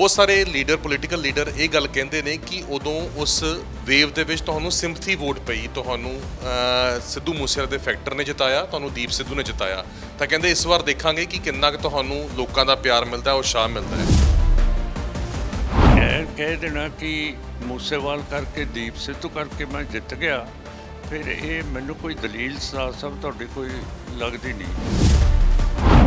ਬਹੁਤ ਸਾਰੇ leader political leader ਇਹ ਗੱਲ ਕਹਿੰਦੇ ਨੇ ਕਿ ਉਦੋਂ ਉਸ ਵੇਵ ਦੇ ਵਿੱਚ ਤੁਹਾਨੂੰ ਸਿੰਪਥੀ ਵੋਟ ਪਈ, ਤੁਹਾਨੂੰ ਸਿੱਧੂ ਮੂਸੇਵਾਲੇ ਦੇ ਫੈਕਟਰ ਨੇ ਜਿਤਾਇਆ, ਤੁਹਾਨੂੰ ਦੀਪ ਸਿੱਧੂ ਨੇ ਜਿਤਾਇਆ। ਤਾਂ ਕਹਿੰਦੇ ਇਸ ਵਾਰ ਦੇਖਾਂਗੇ ਕਿ ਕਿੰਨਾ ਕੁ ਤੁਹਾਨੂੰ ਲੋਕਾਂ ਦਾ ਪਿਆਰ ਮਿਲਦਾ ਹੈ ਉਤਸ਼ਾਹ ਮਿਲਦਾ ਹੈ। ਇਹ ਕਹਿ ਦੇਣਾ ਕਿ ਮੂਸੇਵਾਲ ਕਰਕੇ, ਦੀਪ ਸਿੱਧੂ ਕਰਕੇ ਮੈਂ ਜਿੱਤ ਗਿਆ, ਫਿਰ ਇਹ ਮੈਨੂੰ ਕੋਈ ਦਲੀਲ ਸਾ ਸਭ ਤੁਹਾਡੀ ਕੋਈ ਲੱਗਦੀ ਨਹੀਂ।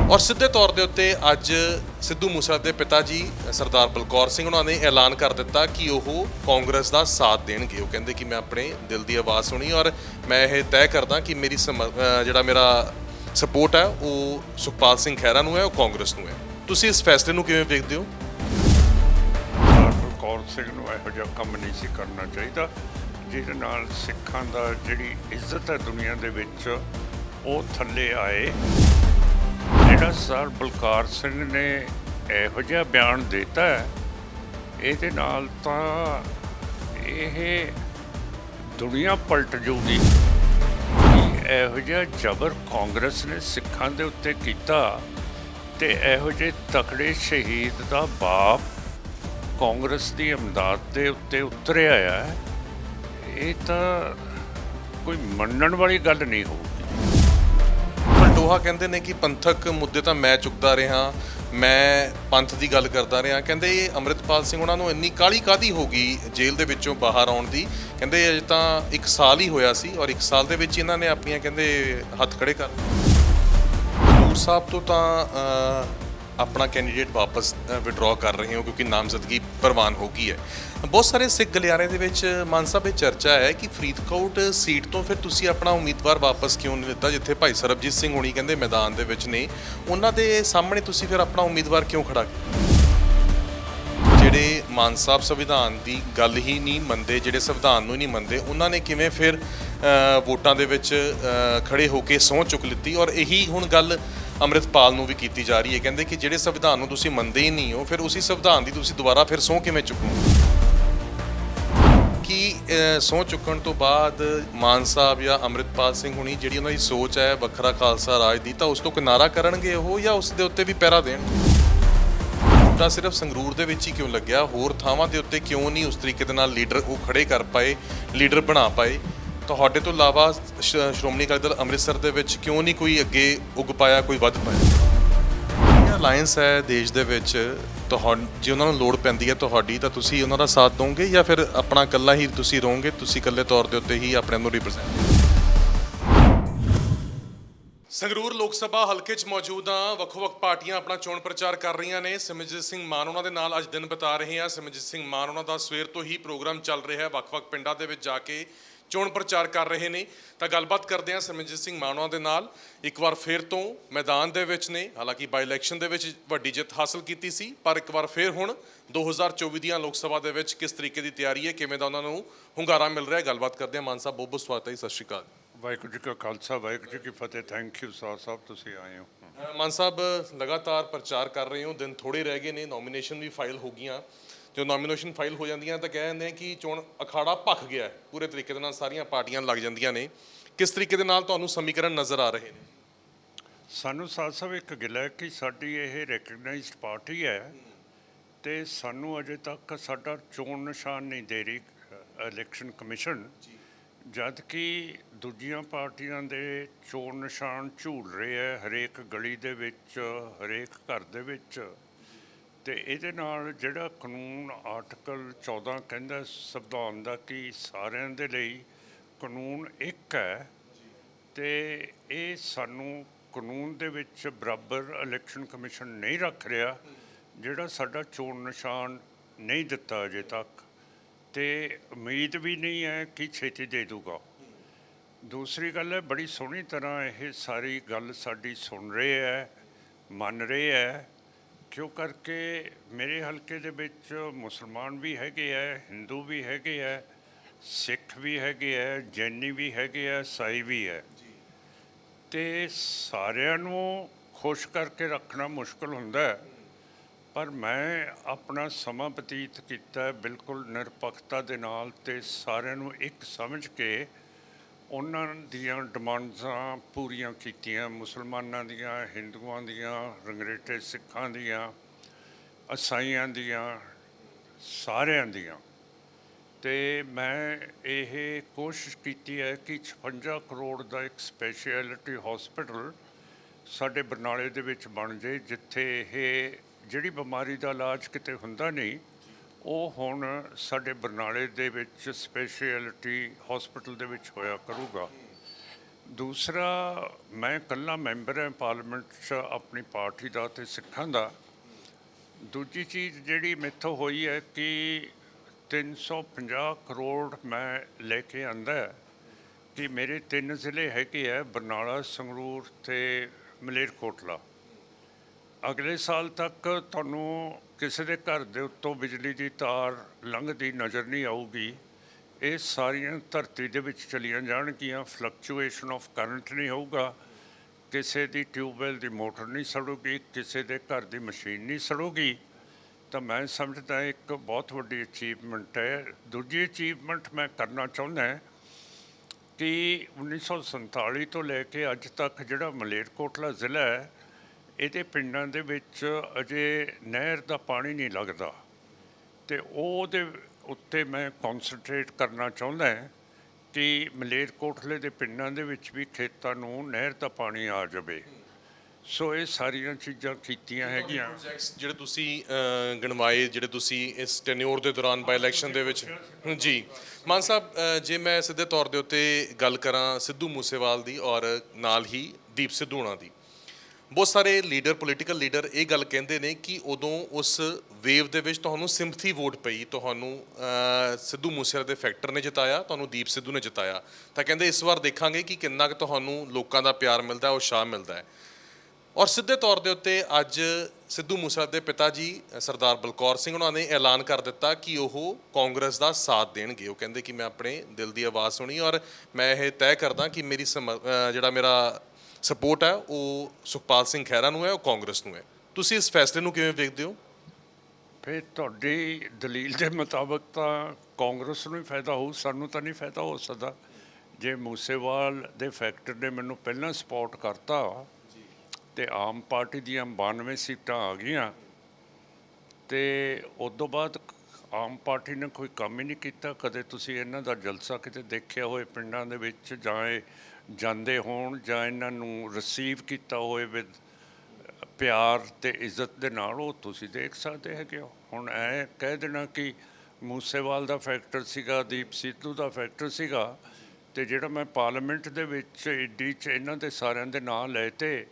ਔਰ ਸਿੱਧੇ ਤੌਰ ਦੇ ਉੱਤੇ ਅੱਜ ਸਿੱਧੂ ਮੂਸੇਵਾਲੇ ਦੇ ਪਿਤਾ ਜੀ, ਸਰਦਾਰ ਬਲਕੌਰ ਸਿੰਘ ਉਹਨਾਂ ਨੇ ਐਲਾਨ ਕਰ ਦਿੱਤਾ ਕਿ ਉਹ ਕਾਂਗਰਸ ਦਾ ਸਾਥ ਦੇਣਗੇ। ਉਹ ਕਹਿੰਦੇ ਕਿ ਮੈਂ ਆਪਣੇ ਦਿਲ ਦੀ ਆਵਾਜ਼ ਸੁਣੀ ਔਰ ਮੈਂ ਇਹ ਤੈਅ ਕਰਦਾ ਕਿ ਮੇਰੀ ਸਮ- ਜਿਹੜਾ ਮੇਰਾ ਸਪੋਰਟ ਹੈ, ਉਹ ਸੁਖਪਾਲ ਸਿੰਘ ਖਹਿਰਾ ਨੂੰ ਹੈ, ਉਹ ਕਾਂਗਰਸ ਨੂੰ ਹੈ। ਤੁਸੀਂ ਇਸ ਫੈਸਲੇ ਨੂੰ ਕਿਵੇਂ ਵੇਖਦੇ ਹੋ? ਡਾਕਟਰ ਕੌਰ ਸਿੰਘ ਨੂੰ ਇਹੋ ਜਿਹਾ ਕੰਮ ਨਹੀਂ ਸੀ ਕਰਨਾ ਚਾਹੀਦਾ, ਜਿਹਦੇ ਨਾਲ ਸਿੱਖਾਂ ਦਾ ਜਿਹੜੀ ਇੱਜ਼ਤ ਹੈ ਦੁਨੀਆ ਦੇ ਵਿੱਚ, ਉਹ ਥੱਲੇ ਆਏ। ਸਰ ਬਲਕਾਰ ਸਿੰਘ ਨੇ ਇਹੋ ਜਿਹਾ ਬਿਆਨ ਦਿੱਤਾ ਹੈ, ਇਹਦੇ ਨਾਲ ਤਾਂ ਇਹ ਦੁਨੀਆ ਪਲਟ ਜੂਗੀ ਇਹੋ ਜਿਹਾ ਜ਼ਬਰ ਕਾਂਗਰਸ ਨੇ ਸਿੱਖਾਂ ਦੇ ਉੱਤੇ ਕੀਤਾ ਤੇ ਇਹੋ ਜਿਹੇ ਤਕੜੇ ਸ਼ਹੀਦ ਦਾ ਬਾਪ ਕਾਂਗਰਸ ਦੀ ਇਮਦਾਦ ਦੇ ਉੱਤੇ ਉਤਰਿਆ ਹੈ ਇਹ ਤਾਂ ਕੋਈ ਮੰਨਣ ਵਾਲੀ ਗੱਲ ਨਹੀਂ ਹੋਊਗੀ। ਪਲਟੋਹਾ ਕਹਿੰਦੇ ਨੇ ਕਿ ਪੰਥਕ ਮੁੱਦੇ ਤਾਂ ਮੈਂ ਚੁੱਕਦਾ ਰਿਹਾ, ਮੈਂ ਪੰਥ ਦੀ ਗੱਲ ਕਰਦਾ ਰਿਹਾ। ਕਹਿੰਦੇ ਇਹ ਅੰਮ੍ਰਿਤਪਾਲ ਸਿੰਘ ਉਹਨਾਂ ਨੂੰ ਇੰਨੀ ਕਾਲੀ ਕਾਦੀ ਹੋ ਗਈ ਜੇਲ੍ਹ ਦੇ ਵਿੱਚੋਂ ਬਾਹਰ ਆਉਣ ਦੀ? ਕਹਿੰਦੇ ਅਜੇ ਤਾਂ 1 ਸਾਲ ਹੀ ਹੋਇਆ ਸੀ ਔਰ 1 ਸਾਲ ਦੇ ਵਿੱਚ ਇਹਨਾਂ ਨੇ ਆਪਣੀਆਂ ਕਹਿੰਦੇ ਹੱਥ ਖੜੇ ਕਰ ਹਜ਼ੂਰ ਸਾਹਿਬ ਤੋਂ ਤਾਂ ਆਪਣਾ ਕੈਂਡੀਡੇਟ ਵਾਪਸ ਵਿਡਰਾਅ ਕਰ ਰਹੇ ਹੋ ਕਿਉਂਕਿ ਨਾਮਜ਼ਦਗੀ ਪ੍ਰਵਾਨ ਹੋ ਗਈ ਹੈ। ਬਹੁਤ ਸਾਰੇ ਸਿੱਖ ਗਲਿਆਰੇ ਦੇ ਵਿੱਚ ਮਾਨ ਸਾਹਿਬ ਇਹ ਚਰਚਾ ਹੈ ਕਿ ਫਰੀਦਕੋਟ ਸੀਟ ਤੋਂ ਫਿਰ ਤੁਸੀਂ ਆਪਣਾ ਉਮੀਦਵਾਰ ਵਾਪਸ ਕਿਉਂ ਨਹੀਂ ਲਿੱਤਾ ਜਿੱਥੇ ਭਾਈ ਸਰਬਜੀਤ ਸਿੰਘ ਹੋਣੀ ਕਹਿੰਦੇ ਮੈਦਾਨ ਦੇ ਵਿੱਚ ਨੇ। ਉਹਨਾਂ ਦੇ ਸਾਹਮਣੇ ਤੁਸੀਂ ਫਿਰ ਆਪਣਾ ਉਮੀਦਵਾਰ ਕਿਉਂ ਖੜਾ ਜਿਹੜੇ ਮਾਨ ਸਾਹਿਬ ਸੰਵਿਧਾਨ ਦੀ ਗੱਲ ਹੀ ਨਹੀਂ ਮੰਨਦੇ ਜਿਹੜੇ ਸੰਵਿਧਾਨ ਨੂੰ ਹੀ ਨਹੀਂ ਮੰਨਦੇ ਉਹਨਾਂ ਨੇ ਕਿਵੇਂ ਫਿਰ ਵੋਟਾਂ ਦੇ ਵਿੱਚ ਅਹ, ਖੜੇ ਹੋ ਕੇ ਸਹੁੰ ਚੁੱਕ ਲਿੱਤੀ? ਔਰ ਇਹੀ ਹੁਣ ਗੱਲ ਅੰਮ੍ਰਿਤਪਾਲ ਨੂੰ ਵੀ ਕੀਤੀ ਜਾ ਰਹੀ ਹੈ। ਕਹਿੰਦੇ ਕਿ ਜਿਹੜੇ ਸੰਵਿਧਾਨ ਨੂੰ ਤੁਸੀਂ ਮੰਨਦੇ ਹੀ ਨਹੀਂ ਹੋ, ਫਿਰ ਉਸੇ ਸੰਵਿਧਾਨ ਦੀ ਤੁਸੀਂ ਦੁਬਾਰਾ ਫਿਰ ਸਹੁੰ ਕਿਵੇਂ ਚੁੱਕੋਗੇ? ਕਿ ਸਹੁੰ ਚੁੱਕਣ ਤੋਂ ਬਾਅਦ ਮਾਨ ਸਾਹਿਬ ਜਾਂ ਅੰਮ੍ਰਿਤਪਾਲ ਸਿੰਘ ਹੁਣੀ ਜਿਹੜੀ ਉਹਨਾਂ ਦੀ ਸੋਚ ਹੈ, ਵੱਖਰਾ ਖਾਲਸਾ ਰਾਜ ਦੀ, ਤਾਂ ਉਸ ਤੋਂ ਕਿਨਾਰਾ ਕਰਨਗੇ ਉਹ ਜਾਂ ਉਸ ਦੇ ਉੱਤੇ ਵੀ ਪਹਿਰਾ ਦੇਣਗੇ ਤਾਂ ਸਿਰਫ ਸੰਗਰੂਰ ਦੇ ਵਿੱਚ ਹੀ ਕਿਉਂ ਲੱਗਿਆ? ਹੋਰ ਥਾਵਾਂ ਦੇ ਉੱਤੇ ਕਿਉਂ ਨਹੀਂ ਉਸ ਤਰੀਕੇ ਦੇ ਨਾਲ ਲੀਡਰ ਉਹ ਖੜੇ ਕਰ ਪਾਏ, ਲੀਡਰ ਬਣਾ ਪਾਏ? ਤੁਹਾਡੇ ਤੋਂ ਇਲਾਵਾ ਸ਼- ਸ਼੍ਰੋਮਣੀ ਅਕਾਲੀ ਦਲ ਅੰਮ੍ਰਿਤਸਰ ਦੇ ਵਿੱਚ ਕਿਉਂ ਨਹੀਂ ਕੋਈ ਅੱਗੇ ਉੱਗ ਪਾਇਆ ਕੋਈ ਵੱਧ ਪਾਇਆ? ਅਲਾਈਅੰਸ ਹੈ ਦੇਸ਼ ਦੇ ਵਿੱਚ ਤੁਹਾਡ ਜੇ ਉਹਨਾਂ ਨੂੰ ਲੋੜ ਪੈਂਦੀ ਹੈ ਤੁਹਾਡੀ ਤਾਂ ਤੁਸੀਂ ਉਹਨਾਂ ਦਾ ਸਾਥ ਦੋਗੇ ਜਾਂ ਫਿਰ ਆਪਣਾ ਇਕੱਲਾ ਹੀ ਤੁਸੀਂ ਰਹੋਗੇ ਤੁਸੀਂ ਇਕੱਲੇ ਤੌਰ ਦੇ ਉੱਤੇ ਹੀ ਆਪਣੇ ਨੂੰ ਰਿਪਰੈਜ਼ੈਂਟ ਸੰਗਰੂਰ ਲੋਕ ਸਭਾ ਹਲਕੇ 'ਚ ਮੌਜੂਦ ਹਾਂ ਵੱਖ-ਵੱਖ ਪਾਰਟੀਆਂ ਆਪਣਾ ਚੋਣ ਪ੍ਰਚਾਰ ਕਰ ਰਹੀਆਂ ਨੇ। ਸਿਮਰਜੀਤ ਸਿੰਘ ਮਾਨ ਉਹਨਾਂ ਦੇ ਨਾਲ ਅੱਜ ਦਿਨ ਬਿਤਾ ਰਹੇ ਹਾਂ। ਸਿਮਰਜੀਤ ਸਿੰਘ ਮਾਨ ਉਹਨਾਂ ਦਾ ਸਵੇਰ ਤੋਂ ਹੀ ਪ੍ਰੋਗਰਾਮ ਚੱਲ ਰਿਹਾ ਹੈ। ਵੱਖ-ਵੱਖ ਪਿੰਡਾਂ ਦੇ ਵਿੱਚ ਜਾ ਕੇ ਚੋਣ ਪ੍ਰਚਾਰ ਕਰ ਰਹੇ ਨੇ। ਤਾਂ ਗੱਲਬਾਤ ਕਰਦੇ ਹਾਂ ਸਿਮਰਜੀਤ ਸਿੰਘ ਮਾਨ ਦੇ ਨਾਲ। ਇੱਕ ਵਾਰ ਫੇਰ ਤੋਂ ਮੈਦਾਨ ਦੇ ਵਿੱਚ ਨੇ। ਹਾਲਾਂਕਿ ਬਾਈ ਇਲੈਕਸ਼ਨ ਦੇ ਵਿੱਚ ਵੱਡੀ ਜਿੱਤ ਹਾਸਲ ਕੀਤੀ ਸੀ। ਪਰ ਇੱਕ ਵਾਰ ਫੇਰ ਹੁਣ 2024 ਦੀਆਂ ਲੋਕ ਸਭਾ ਦੇ ਵਿੱਚ ਕਿਸ ਤਰੀਕੇ ਦੀ ਤਿਆਰੀ ਹੈ ਕਿਵੇਂ ਦਾ ਉਹਨਾਂ ਨੂੰ ਹੁੰਗਾਰਾ ਮਿਲ ਰਿਹਾ ਹੈ ਗੱਲਬਾਤ ਕਰਦੇ ਹਾਂ। ਮਾਨ ਸਾਹਿਬ ਬਹੁਤ ਬਹੁਤ ਸਵਾਗਤ ਹੈ ਜੀ, ਸਤਿ ਸ਼੍ਰੀ ਅਕਾਲ। ਵਾਹਿਗੁਰੂ ਜੀ ਕਾ ਖਾਲਸਾ ਵਾਹਿਗੁਰੂ ਜੀ ਕੀ ਫਤਿਹ। ਥੈਂਕ ਯੂ ਸਰ ਸਾਹਿਬ ਤੁਸੀਂ ਆਏ ਹੋ। ਮਾਨ ਸਾਹਿਬ ਲਗਾਤਾਰ ਪ੍ਰਚਾਰ ਕਰ ਰਹੇ ਹੋ ਦਿਨ ਥੋੜੇ ਰਹਿ ਗਏ ਨੇ ਨੋਮੀਨੇਸ਼ਨ ਵੀ ਫਾਈਲ ਹੋ ਗਈਆਂ। ਜੋ ਨੋਮੀਨੇਸ਼ਨ ਫਾਈਲ ਹੋ ਜਾਂਦੀਆਂ ਤਾਂ ਕਹਿ ਦਿੰਦੇ ਆ ਕਿ ਚੋਣ ਅਖਾੜਾ ਭਖ ਗਿਆ ਹੈ। ਪੂਰੇ ਤਰੀਕੇ ਦੇ ਨਾਲ ਸਾਰੀਆਂ ਪਾਰਟੀਆਂ ਲੱਗ ਜਾਂਦੀਆਂ ਨੇ। ਕਿਸ ਤਰੀਕੇ ਦੇ ਨਾਲ ਤੁਹਾਨੂੰ ਸਮੀਕਰਨ ਨਜ਼ਰ ਆ ਰਹੇ ਨੇ? ਸਾਨੂੰ ਸਾਥ ਸਾਹਿਬ ਇੱਕ ਗਿਲਾ ਹੈ ਕਿ ਸਾਡੀ ਇਹ ਰੈਕਗਨਾਈਜ਼ਡ ਪਾਰਟੀ ਹੈ ਤੇ ਸਾਨੂੰ ਅਜੇ ਤੱਕ ਸਾਡਾ ਚੋਣ ਨਿਸ਼ਾਨ ਨਹੀਂ ਦੇ ਰਹੀ ਇਲੈਕਸ਼ਨ ਕਮਿਸ਼ਨ ਜਦ ਕਿ ਦੂਜੀਆਂ ਪਾਰਟੀਆਂ ਦੇ ਚੋਣ ਨਿਸ਼ਾਨ ਝੂਲ ਰਹੇ ਹੈ, ਹਰੇਕ ਗਲੀ ਦੇ ਵਿੱਚ, ਹਰੇਕ ਘਰ ਦੇ ਵਿੱਚ। ਤੇ ਇਹਦੇ ਨਾਲ ਜਿਹੜਾ ਕਾਨੂੰਨ ਆਰਟੀਕਲ 14 ਕਹਿੰਦਾ ਸੰਵਿਧਾਨ ਦਾ ਕਿ ਸਾਰਿਆਂ ਦੇ ਲਈ ਕਾਨੂੰਨ ਇੱਕ ਹੈ। ਤੇ ਇਹ ਸਾਨੂੰ ਕਾਨੂੰਨ ਦੇ ਵਿੱਚ ਬਰਾਬਰ ਇਲੈਕਸ਼ਨ ਕਮਿਸ਼ਨ ਨਹੀਂ ਰੱਖ ਰਿਹਾ, ਜਿਹੜਾ ਸਾਡਾ ਚੋਣ ਨਿਸ਼ਾਨ ਨਹੀਂ ਦਿੱਤਾ ਅਜੇ ਤੱਕ। ਤੇ ਉਮੀਦ ਵੀ ਨਹੀਂ ਹੈ ਕਿ ਛੇਤੀ ਦੇ ਦੂਗਾ। ਦੂਸਰੀ ਗੱਲ ਹੈ, ਬੜੀ ਸੋਹਣੀ ਤਰ੍ਹਾਂ ਇਹ ਸਾਰੀ ਗੱਲ ਸਾਡੀ ਸੁਣ ਰਹੇ ਹੈ, ਮੰਨ ਰਹੇ ਹੈ। ਕਿਉਂ ਕਰਕੇ ਮੇਰੇ ਹਲਕੇ ਦੇ ਵਿੱਚ ਮੁਸਲਮਾਨ ਵੀ ਹੈਗੇ ਹੈ, ਹਿੰਦੂ ਵੀ ਹੈਗੇ ਹੈ, ਸਿੱਖ ਵੀ ਹੈਗੇ ਹੈ, ਜੈਨੀ ਵੀ ਹੈਗੇ ਹੈ, ਸਾਈ ਵੀ ਹੈ। ਤੇ ਸਾਰਿਆਂ ਨੂੰ ਖੁਸ਼ ਕਰਕੇ ਰੱਖਣਾ ਮੁਸ਼ਕਲ ਹੁੰਦਾ ਹੈ। ਪਰ ਮੈਂ ਆਪਣਾ ਸਮਾਂ ਬਤੀਤ ਕੀਤਾ ਬਿਲਕੁਲ ਨਿਰਪੱਖਤਾ ਦੇ ਨਾਲ ਤੇ ਸਾਰਿਆਂ ਨੂੰ ਇੱਕ ਸਮਝ ਕੇ ਉਹਨਾਂ ਦੀਆਂ ਡਿਮਾਂਡਾਂ ਪੂਰੀਆਂ ਕੀਤੀਆਂ, ਮੁਸਲਮਾਨਾਂ ਦੀਆਂ, ਹਿੰਦੂਆਂ ਦੀਆਂ, ਰੰਗਰੇਟੇ ਸਿੱਖਾਂ ਦੀਆਂ ਅਸਾਈਆਂ ਦੀਆਂ, ਸਾਰਿਆਂ ਦੀਆਂ। ਤੇ ਮੈਂ ਇਹ ਕੋਸ਼ਿਸ਼ ਕੀਤੀ ਹੈ ਕਿ 56 ਕਰੋੜ ਦਾ ਇੱਕ ਸਪੈਸ਼ਲਿਟੀ ਹਸਪੀਟਲ ਸਾਡੇ ਬਰਨਾਲੇ ਦੇ ਵਿੱਚ ਬਣ ਜੇ ਜਿੱਥੇ ਇਹ ਜਿਹੜੀ ਬਿਮਾਰੀ ਦਾ ਇਲਾਜ ਕਿਤੇ ਹੁੰਦਾ ਨਹੀਂ, ਉਹ ਹੁਣ ਸਾਡੇ ਬਰਨਾਲੇ ਦੇ ਵਿੱਚ ਸਪੈਸ਼ਲਿਟੀ ਹਸਪੀਟਲ ਦੇ ਵਿੱਚ ਹੋਇਆ ਕਰੂਗਾ। ਦੂਸਰਾ, ਮੈਂ ਇਕੱਲਾ ਮੈਂਬਰ ਹਾਂ ਪਾਰਲੀਮੈਂਟ 'ਚ ਆਪਣੀ ਪਾਰਟੀ ਦਾ ਤੇ ਸਿੱਖਾਂ ਦਾ। ਦੂਜੀ ਚੀਜ਼ ਜਿਹੜੀ ਮੈਥੋਂ ਹੋਈ ਹੈ ਕਿ 350 ਕਰੋੜ ਮੈਂ ਲੈ ਕੇ ਆਂਦਾ ਕਿ ਮੇਰੇ ਤਿੰਨ ਜ਼ਿਲ੍ਹੇ ਹੈਗੇ ਆ, ਬਰਨਾਲਾ, ਸੰਗਰੂਰ ਤੇ ਮਲੇਰਕੋਟਲਾ। ਅਗਲੇ ਸਾਲ ਤੱਕ ਤੁਹਾਨੂੰ ਕਿਸੇ ਦੇ ਘਰ ਦੇ ਉੱਤੋਂ ਬਿਜਲੀ ਦੀ ਤਾਰ ਲੰਘਦੀ ਨਜ਼ਰ ਨਹੀਂ ਆਊਗੀ। ਇਹ ਸਾਰੀਆਂ ਧਰਤੀ ਦੇ ਵਿੱਚ ਚਲੀਆਂ ਜਾਣਗੀਆਂ। ਫਲਕਚੁਏਸ਼ਨ ਆਫ ਕਰੰਟ ਨਹੀਂ ਹੋਊਗਾ। ਕਿਸੇ ਦੀ ਟਿਊਬਵੈਲ ਦੀ ਮੋਟਰ ਨਹੀਂ ਸੜੂਗੀ। ਕਿਸੇ ਦੇ ਘਰ ਦੀ ਮਸ਼ੀਨ ਨਹੀਂ ਸੜੂਗੀ। ਤਾਂ ਮੈਂ ਸਮਝਦਾ ਇੱਕ ਬਹੁਤ ਵੱਡੀ ਅਚੀਵਮੈਂਟ ਹੈ। ਦੂਜੀ ਅਚੀਵਮੈਂਟ ਮੈਂ ਕਰਨਾ ਚਾਹੁੰਦਾ ਹਾਂ ਕਿ 1947 ਤੋਂ ਲੈ ਕੇ ਅੱਜ ਤੱਕ ਜਿਹੜਾ ਮਲੇਰਕੋਟਲਾ ਜ਼ਿਲ੍ਹਾ ਹੈ ਇਹਦੇ ਪਿੰਡਾਂ ਦੇ ਵਿੱਚ ਅਜੇ ਨਹਿਰ ਦਾ ਪਾਣੀ ਨਹੀਂ ਲੱਗਦਾ। ਤੇ ਉਹਦੇ ਉੱਤੇ ਮੈਂ ਕਨਸੈਂਟਰੇਟ ਕਰਨਾ ਚਾਹੁੰਦਾ ਹਾਂ ਕਿ ਮਲੇਰਕੋਟਲੇ ਦੇ ਪਿੰਡਾਂ ਦੇ ਵਿੱਚ ਵੀ ਖੇਤਾਂ ਨੂੰ ਨਹਿਰ ਦਾ ਪਾਣੀ ਆ ਜਾਵੇ। ਸੋ ਇਹ ਸਾਰੀਆਂ ਚੀਜ਼ਾਂ ਕੀਤੀਆਂ ਹੈਗੀਆਂ। ਜਿਹੜੇ ਤੁਸੀਂ ਗਿਣਵਾਏ ਜਿਹੜੇ ਤੁਸੀਂ ਇਸ ਟੈਨਿਓਰ ਦੇ ਦੌਰਾਨ ਬਾਈ ਇਲੈਕਸ਼ਨ ਦੇ ਵਿੱਚ ਜੀ। ਮਾਨ ਸਾਹਿਬ ਜੇ ਮੈਂ ਸਿੱਧੇ ਤੌਰ ਦੇ ਉੱਤੇ ਗੱਲ ਕਰਾਂ ਸਿੱਧੂ ਮੂਸੇਵਾਲ ਦੀ ਔਰ ਨਾਲ ਹੀ ਦੀਪ ਸਿੱਧੂ ਹੋਣਾ ਦੀ ਬਹੁਤ ਸਾਰੇ ਲੀਡਰ ਪੋਲੀਟੀਕਲ ਲੀਡਰ ਇਹ ਗੱਲ ਕਹਿੰਦੇ ਨੇ ਕਿ ਉਦੋਂ ਉਸ ਵੇਵ ਦੇ ਵਿੱਚ ਤੁਹਾਨੂੰ ਸਿੰਪਥੀ ਵੋਟ ਪਈ, ਤੁਹਾਨੂੰ ਸਿੱਧੂ ਮੂਸੇਵਾਲੇ ਦੇ ਫੈਕਟਰ ਨੇ ਜਿਤਾਇਆ, ਤੁਹਾਨੂੰ ਦੀਪ ਸਿੱਧੂ ਨੇ ਜਿਤਾਇਆ। ਤਾਂ ਕਹਿੰਦੇ ਇਸ ਵਾਰ ਦੇਖਾਂਗੇ ਕਿ ਕਿੰਨਾ ਕੁ ਤੁਹਾਨੂੰ ਲੋਕਾਂ ਦਾ ਪਿਆਰ ਮਿਲਦਾ ਹੈ ਉਤਸ਼ਾਹ ਮਿਲਦਾ ਹੈ। ਔਰ ਸਿੱਧੇ ਤੌਰ ਦੇ ਉੱਤੇ ਅੱਜ ਸਿੱਧੂ ਮੂਸੇਵਾਲੇ ਦੇ ਪਿਤਾ ਜੀ, ਸਰਦਾਰ ਬਲਕੌਰ ਸਿੰਘ ਉਹਨਾਂ ਨੇ ਐਲਾਨ ਕਰ ਦਿੱਤਾ ਕਿ ਉਹ ਕਾਂਗਰਸ ਦਾ ਸਾਥ ਦੇਣਗੇ। ਉਹ ਕਹਿੰਦੇ ਕਿ ਮੈਂ ਆਪਣੇ ਦਿਲ ਦੀ ਆਵਾਜ਼ ਸੁਣੀ ਔਰ ਮੈਂ ਇਹ ਤੈਅ ਕਰਦਾ ਕਿ ਮੇਰੀ ਸਮ- ਜਿਹੜਾ ਮੇਰਾ ਸਪੋਰਟ ਹੈ, ਉਹ ਸੁਖਪਾਲ ਸਿੰਘ ਖਹਿਰਾ ਨੂੰ ਹੈ, ਉਹ ਕਾਂਗਰਸ ਨੂੰ ਹੈ। ਤੁਸੀਂ ਇਸ ਫੈਸਲੇ ਨੂੰ ਕਿਵੇਂ ਵੇਖਦੇ ਹੋ? ਫਿਰ ਤੁਹਾਡੀ ਦਲੀਲ ਦੇ ਮੁਤਾਬਕ ਤਾਂ ਕਾਂਗਰਸ ਨੂੰ ਹੀ ਫਾਇਦਾ ਹੋਊ, ਸਾਨੂੰ ਤਾਂ ਨਹੀਂ ਫਾਇਦਾ ਹੋ ਸਕਦਾ। ਜੇ ਮੂਸੇਵਾਲ ਦੇ ਫੈਕਟਰ ਨੇ ਮੈਨੂੰ ਪਹਿਲਾਂ ਸਪੋਰਟ ਕਰਤਾ ਤੇ ਆਮ ਪਾਰਟੀ ਦੀਆਂ 92 ਸੀਟਾਂ ਆ ਗਈਆਂ, ਤੇ ਉਸ ਤੋਂ ਬਾਅਦ ਆਮ ਪਾਰਟੀ ਨੇ ਕੋਈ ਕੰਮ ਹੀ ਨਹੀਂ ਕੀਤਾ। ਕਦੇ ਤੁਸੀਂ ਇਹਨਾਂ ਦਾ ਜਲਸਾ ਕਿਤੇ ਦੇਖਿਆ ਹੋਏ ਪਿੰਡਾਂ ਦੇ ਵਿੱਚ ਜਾਂ ਇਹ ਜਾਂਦੇ ਹੋਣ ਜਾਂ ਇਹਨਾਂ ਨੂੰ ਰਿਸੀਵ ਕੀਤਾ ਹੋਏ ਵਿਦ ਪਿਆਰ ਤੇ ਇੱਜ਼ਤ ਦੇ ਨਾਲ, ਉਹ ਤੁਸੀਂ ਦੇਖ ਸਕਦੇ ਹੈਗੇ ਹੋ। ਹੁਣ ਐ ਕਹਿ ਦੇਣਾ ਕਿ ਮੂਸੇਵਾਲ ਦਾ ਫੈਕਟਰ ਸੀਗਾ, ਦੀਪ ਸਿੱਧੂ ਦਾ ਫੈਕਟਰ ਸੀਗਾ, ਤੇ ਜਿਹੜਾ ਮੈਂ ਪਾਰਲੀਮੈਂਟ ਦੇ ਵਿੱਚ ਏਡੀ ਚ ਇਹਨਾਂ ਦੇ ਸਾਰਿਆਂ ਦੇ ਨਾਂ ਲਏ ਤੇ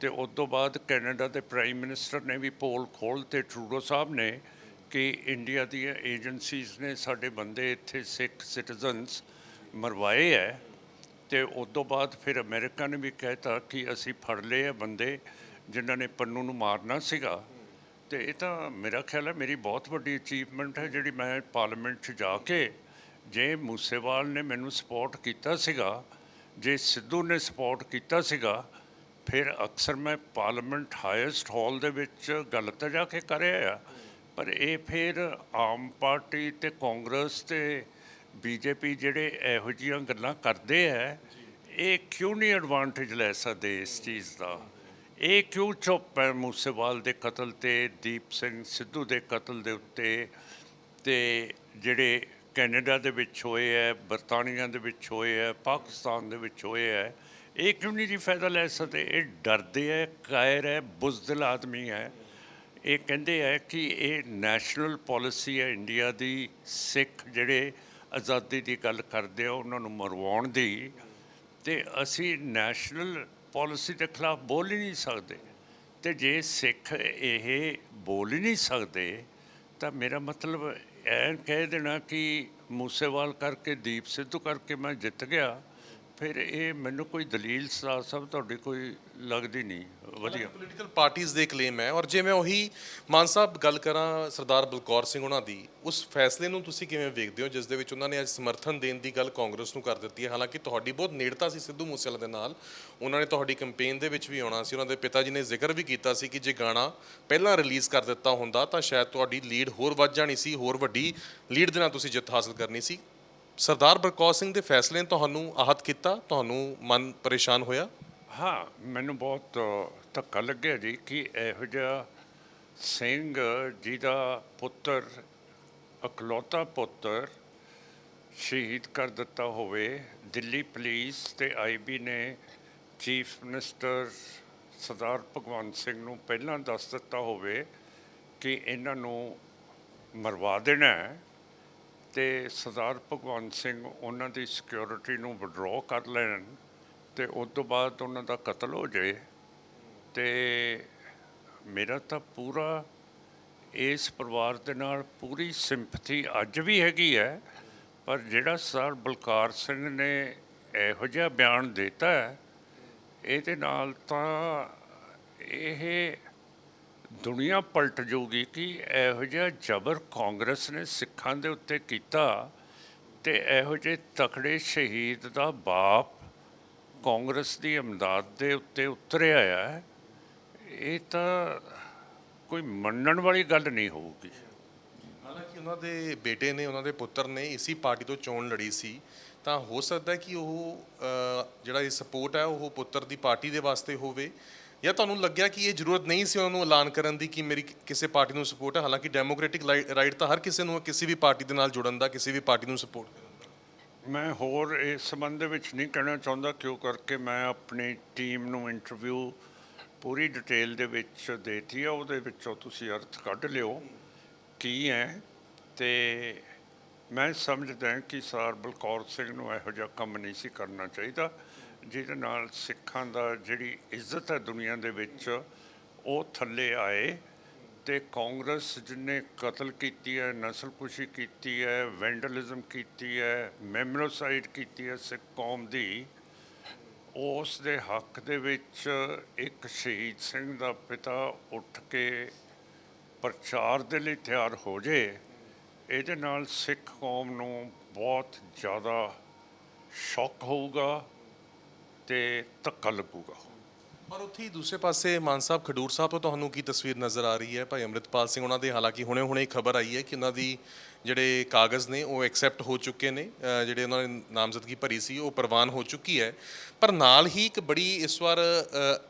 ਤੇ ਉਸ ਤੋਂ ਬਾਅਦ ਕੈਨੇਡਾ ਦੇ ਪ੍ਰਾਈਮ ਮਿਨਿਸਟਰ ਨੇ ਵੀ ਪੋਲ ਖੋਲ ਤੇ ਟਰੂਡੋ ਸਾਹਿਬ ਨੇ ਕਿ ਇੰਡੀਆ ਦੀਆਂ ਏਜੰਸੀਜ਼ ਨੇ ਸਾਡੇ ਬੰਦੇ ਇੱਥੇ ਸਿੱਖ ਸਿਟੀਜ਼ਨਸ ਮਰਵਾਏ ਹੈ ਤੇ ਉਸ ਤੋਂ ਬਾਅਦ ਫਿਰ ਅਮਰੀਕਾ ਨੇ ਵੀ ਕਹਿਤਾ ਕਿ ਅਸੀਂ ਫੜ ਲਏ ਆ ਬੰਦੇ ਜਿਨ੍ਹਾਂ ਨੇ ਪੰਨੂ ਨੂੰ ਮਾਰਨਾ ਸੀਗਾ। ਤੇ ਇਹ ਤਾਂ ਮੇਰਾ ਖਿਆਲ ਹੈ ਮੇਰੀ ਬਹੁਤ ਵੱਡੀ ਅਚੀਵਮੈਂਟ ਹੈ ਜਿਹੜੀ ਮੈਂ ਪਾਰਲੀਮੈਂਟ 'ਚ ਜਾ ਕੇ ਜੇ ਮੂਸੇਵਾਲ ਨੇ ਮੈਨੂੰ ਸਪੋਰਟ ਕੀਤਾ ਸੀਗਾ, ਜੇ ਸਿੱਧੂ ਨੇ ਸਪੋਰਟ ਕੀਤਾ ਸੀਗਾ, ਫਿਰ ਅਕਸਰ ਮੈਂ ਪਾਰਲੀਮੈਂਟ ਹਾਈਐਸਟ ਹਾਲ ਦੇ ਵਿੱਚ ਗੱਲ ਤਾਂ ਜਾ ਕੇ ਕਰਿਆ ਆ ਪਰ ਇਹ ਫਿਰ ਆਮ ਪਾਰਟੀ ਤੇ ਕਾਂਗਰਸ ਤੇ ਬੀਜੇਪੀ ਜਿਹੜੇ ਇਹੋ ਜਿਹੀਆਂ ਗੱਲਾਂ ਕਰਦੇ ਆ, ਇਹ ਕਿਉਂ ਨਹੀਂ ਐਡਵਾਂਟੇਜ ਲੈ ਸਕਦੇ ਇਸ ਚੀਜ਼ ਦਾ? ਇਹ ਕਿਉਂ ਚੁੱਪ ਹੈ ਮੂਸੇਵਾਲ ਦੇ ਕਤਲ ਤੇ, ਦੀਪ ਸਿੰਘ ਸਿੱਧੂ ਦੇ ਕਤਲ ਦੇ ਉੱਤੇ ਤੇ ਜਿਹੜੇ ਕੈਨੇਡਾ ਦੇ ਵਿੱਚ ਹੋਏ ਹੈ ਬਰਤਾਨੀਆ ਦੇ ਵਿੱਚ ਹੋਏ ਹੈ ਪਾਕਿਸਤਾਨ ਦੇ ਵਿੱਚ ਹੋਏ ਹੈ ਇਹ ਕਿਉਂ ਨਹੀਂ ਜੀ ਫਾਇਦਾ ਲੈ ਸਕਦੇ? ਇਹ ਡਰਦੇ ਹੈ ਕਾਇਰ ਹੈ ਬੁਜ਼ਦਿਲ ਆਦਮੀ ਹੈ ਇਹ ਕਹਿੰਦੇ ਹੈ ਕਿ ਇਹ ਨੈਸ਼ਨਲ ਪਾਲਿਸੀ ਹੈ ਇੰਡੀਆ ਦੀ ਸਿੱਖ ਜਿਹੜੇ ਆਜ਼ਾਦੀ ਦੀ ਗੱਲ ਕਰਦੇ ਆ, ਉਹਨਾਂ ਨੂੰ ਮਰਵਾਉਣ ਦੀ, ਤੇ ਅਸੀਂ ਨੈਸ਼ਨਲ ਪਾਲਿਸੀ ਦੇ ਖਿਲਾਫ ਬੋਲ ਹੀ ਨਹੀਂ ਸਕਦੇ। ਤੇ ਜੇ ਸਿੱਖ ਇਹ ਬੋਲ ਹੀ ਨਹੀਂ ਸਕਦੇ, ਤਾਂ ਮੇਰਾ ਮਤਲਬ ਐਂ ਕਹਿ ਦੇਣਾ ਕਿ ਮੂਸੇਵਾਲ ਕਰਕੇ, ਦੀਪ ਸਿੱਧੂ ਕਰਕੇ ਮੈਂ ਜਿੱਤ ਗਿਆ। ਫਿਰ ਇਹ ਮੈਨੂੰ ਕੋਈ ਦਲੀਲ ਸਾ ਸਭ ਤੁਹਾਡੀ ਕੋਈ ਲੱਗਦੀ ਨਹੀਂ। ਵਧੀਆ। ਪੋਲੀਟੀਕਲ ਪਾਰਟੀਆਂ ਦੇ ਕਲੇਮ ਹੈ ਔਰ ਜੇ ਮੈਂ ਉਹੀ ਮਾਨ ਸਾਹਿਬ ਗੱਲ ਕਰਾਂ ਸਰਦਾਰ ਬਲਕੌਰ ਸਿੰਘ ਉਹਨਾਂ ਦੀ ਉਸ ਫੈਸਲੇ ਨੂੰ ਤੁਸੀਂ ਕਿਵੇਂ ਵੇਖਦੇ ਹੋ ਜਿਸ ਦੇ ਵਿੱਚ ਉਹਨਾਂ ਨੇ ਅੱਜ ਸਮਰਥਨ ਦੇਣ ਦੀ ਗੱਲ ਕਾਂਗਰਸ ਨੂੰ ਕਰ ਦਿੱਤੀ ਹੈ? ਹਾਲਾਂਕਿ ਤੁਹਾਡੀ ਬਹੁਤ ਨੇੜਤਾ ਸੀ ਸਿੱਧੂ ਮੂਸੇਵਾਲੇ ਦੇ ਨਾਲ ਉਹਨਾਂ ਨੇ ਤੁਹਾਡੀ ਕੈਂਪੇਨ ਦੇ ਵਿੱਚ ਵੀ ਆਉਣਾ ਸੀ ਉਹਨਾਂ ਦੇ ਪਿਤਾ ਜੀ ਨੇ ਜ਼ਿਕਰ ਵੀ ਕੀਤਾ ਸੀ ਕਿ ਜੇ ਗਾਣਾ ਪਹਿਲਾਂ ਰਿਲੀਜ਼ ਕਰ ਦਿੱਤਾ ਹੁੰਦਾ ਤਾਂ ਸ਼ਾਇਦ ਤੁਹਾਡੀ ਲੀਡ ਹੋਰ ਵੱਧ ਜਾਣੀ ਸੀ ਹੋਰ ਵੱਡੀ ਲੀਡ ਦੇ ਨਾਲ ਤੁਸੀਂ ਜਿੱਤ ਹਾਸਲ ਕਰਨੀ ਸੀ। ਸਰਦਾਰ ਬਲਕੌਰ ਸਿੰਘ ਦੇ ਫੈਸਲੇ ਨੇ ਤੁਹਾਨੂੰ ਆਹਤ ਕੀਤਾ, ਤੁਹਾਨੂੰ ਮਨ ਪਰੇਸ਼ਾਨ ਹੋਇਆ? ਹਾਂ, ਮੈਨੂੰ ਬਹੁਤ ਧੱਕਾ ਲੱਗਿਆ ਜੀ ਕਿ ਇਹੋ ਜਿਹਾ ਸਿੰਘ ਜੀ ਦਾ ਪੁੱਤਰ, ਇਕਲੌਤਾ ਪੁੱਤਰ ਸ਼ਹੀਦ ਕਰ ਦਿੱਤਾ ਹੋਵੇ, ਦਿੱਲੀ ਪੁਲਿਸ ਤੇ ਆਈਬੀ ਨੇ ਚੀਫ ਮਿਨਿਸਟਰ ਸਰਦਾਰ ਭਗਵੰਤ ਸਿੰਘ ਨੂੰ ਪਹਿਲਾਂ ਦੱਸ ਦਿੱਤਾ ਹੋਵੇ ਕਿ ਇਹਨਾਂ ਨੂੰ ਮਰਵਾ ਦੇਣਾ ਹੈ। ਤੇ ਸਰਦਾਰ ਭਗਵੰਤ ਸਿੰਘ ਉਹਨਾਂ ਦੀ ਸਿਕਿਉਰਿਟੀ ਨੂੰ ਵਿਡਰਾਅ ਕਰ ਲੈਣ ਤੇ ਉਸ ਤੋਂ ਬਾਅਦ ਉਹਨਾਂ ਦਾ ਕਤਲ ਹੋ ਜਾਏ। ਤੇ ਮੇਰਾ ਤਾਂ ਪੂਰਾ ਇਸ ਪਰਿਵਾਰ ਦੇ ਨਾਲ ਪੂਰੀ ਸਿੰਪਥੀ ਅੱਜ ਵੀ ਹੈਗੀ ਹੈ, ਪਰ ਜਿਹੜਾ ਸਰ ਬਲਕਾਰ ਸਿੰਘ ਨੇ ਇਹੋ ਜਿਹਾ ਬਿਆਨ ਦਿੱਤਾ ਹੈ, ਇਹਦੇ ਨਾਲ ਤਾਂ ਇਹ ਦੁਨੀਆ ਪਲਟ ਜਾਊਗੀ ਕਿ ਇਹੋ ਜਿਹਾ ਜ਼ਬਰ ਕਾਂਗਰਸ ਨੇ ਸਿੱਖਾਂ ਦੇ ਉੱਤੇ ਕੀਤਾ ਤੇ ਇਹੋ ਜਿਹੇ ਤਕੜੇ ਸ਼ਹੀਦ ਦਾ ਬਾਪ ਕਾਂਗਰਸ ਦੀ ਇਮਦਾਦ ਦੇ ਉੱਤੇ ਉਤਰਿਆ ਆ, ਇਹ ਤਾਂ ਕੋਈ ਮੰਨਣ ਵਾਲੀ ਗੱਲ ਨਹੀਂ ਹੋਊਗੀ। ਹਾਲਾਂਕਿ ਉਹਨਾਂ ਦੇ ਬੇਟੇ ਨੇ, ਉਹਨਾਂ ਦੇ ਪੁੱਤਰ ਨੇ ਇਸੀ ਪਾਰਟੀ ਤੋਂ ਚੋਣ ਲੜੀ ਸੀ, ਤਾਂ ਹੋ ਸਕਦਾ ਕਿ ਉਹ ਜਿਹੜਾ ਇਹ ਸਪੋਰਟ ਹੈ, ਉਹ ਪੁੱਤਰ ਦੀ ਪਾਰਟੀ ਦੇ ਵਾਸਤੇ ਹੋਵੇ। ਜਾਂ ਤੁਹਾਨੂੰ ਲੱਗਿਆ ਕਿ ਇਹ ਜ਼ਰੂਰਤ ਨਹੀਂ ਸੀ ਉਹਨਾਂ ਨੂੰ ਐਲਾਨ ਕਰਨ ਦੀ ਕਿ ਮੇਰੀ ਕਿਸੇ ਪਾਰਟੀ ਨੂੰ ਸਪੋਰਟ ਹੈ? ਹਾਲਾਂਕਿ ਡੈਮੋਕ੍ਰੈਟਿਕ ਰਾਈਟ ਤਾਂ ਹਰ ਕਿਸੇ ਨੂੰ ਹੈ, ਕਿਸੇ ਵੀ ਪਾਰਟੀ ਦੇ ਨਾਲ ਜੁੜਨ ਦਾ, ਕਿਸੇ ਵੀ ਪਾਰਟੀ ਨੂੰ ਸਪੋਰਟ ਕਰਨ ਦਾ। ਮੈਂ ਹੋਰ ਇਸ ਸੰਬੰਧ ਦੇ ਵਿੱਚ ਨਹੀਂ ਕਹਿਣਾ ਚਾਹੁੰਦਾ, ਕਿਉਂ ਕਰਕੇ ਮੈਂ ਆਪਣੀ ਟੀਮ ਨੂੰ ਇੰਟਰਵਿਊ ਪੂਰੀ ਡਿਟੇਲ ਦੇ ਵਿੱਚ ਦੇਤੀ ਆ, ਉਹਦੇ ਵਿੱਚੋਂ ਤੁਸੀਂ ਅਰਥ ਕੱਢ ਲਿਓ ਕੀ ਹੈ ਤੇ ਮੈਂ ਸਮਝਦਾ ਕਿ ਸਰ ਬਲਕੌਰ ਸਿੰਘ ਨੂੰ ਇਹੋ ਜਿਹਾ ਕੰਮ ਨਹੀਂ ਸੀ ਕਰਨਾ ਚਾਹੀਦਾ। ਜਿਹਦੇ ਨਾਲ ਸਿੱਖਾਂ ਦਾ ਜਿਹੜੀ ਇੱਜ਼ਤ ਹੈ ਦੁਨੀਆ ਦੇ ਵਿੱਚ, ਉਹ ਥੱਲੇ ਆਏ ਤੇ ਕਾਂਗਰਸ ਜਿਹਨੇ ਕਤਲ ਕੀਤੀ ਹੈ, ਨਸਲਕੁਸ਼ੀ ਕੀਤੀ ਹੈ, ਵੈਂਡਲਿਜ਼ਮ ਕੀਤੀ ਹੈ, ਮੈਮਨੋਸਾਈਡ ਕੀਤੀ ਹੈ ਸਿੱਖ ਕੌਮ ਦੀ, ਉਸ ਦੇ ਹੱਕ ਦੇ ਵਿੱਚ ਇੱਕ ਸ਼ਹੀਦ ਸਿੰਘ ਦਾ ਪਿਤਾ ਉੱਠ ਕੇ ਪ੍ਰਚਾਰ ਦੇ ਲਈ ਤਿਆਰ ਹੋ ਜੇ, ਇਹਦੇ ਨਾਲ ਸਿੱਖ ਕੌਮ ਨੂੰ ਬਹੁਤ ਜ਼ਿਆਦਾ ਸ਼ੌਕ ਹੋਊਗਾ। ਤੇ ਧੱਕਾ ਲੱਗੂਗਾ ਪਰ ਉੱਥੇ ਹੀ ਦੂਸਰੇ ਪਾਸੇ ਮਾਨ ਸਾਹਿਬ ਖਡੂਰ ਸਾਹਿਬ ਤੋਂ ਤੁਹਾਨੂੰ ਕੀ ਤਸਵੀਰ ਨਜ਼ਰ ਆ ਰਹੀ ਹੈ? ਭਾਈ ਅੰਮ੍ਰਿਤਪਾਲ ਸਿੰਘ ਉਹਨਾਂ ਦੇ ਹਾਲਾਂਕਿ ਹੁਣੇ-ਹੁਣੇ ਖਬਰ ਆਈ ਹੈ ਕਿ ਉਹਨਾਂ ਦੀ ਜਿਹੜੇ ਕਾਗਜ਼ ਨੇ ਉਹ ਐਕਸੈਪਟ ਹੋ ਚੁੱਕੇ ਨੇ। ਜਿਹੜੇ ਉਹਨਾਂ ਨੇ ਨਾਮਜ਼ਦਗੀ ਭਰੀ ਸੀ, ਉਹ ਪ੍ਰਵਾਨ ਹੋ ਚੁੱਕੀ ਹੈ। ਪਰ ਨਾਲ ਹੀ ਇੱਕ ਬੜੀ ਇਸ ਵਾਰ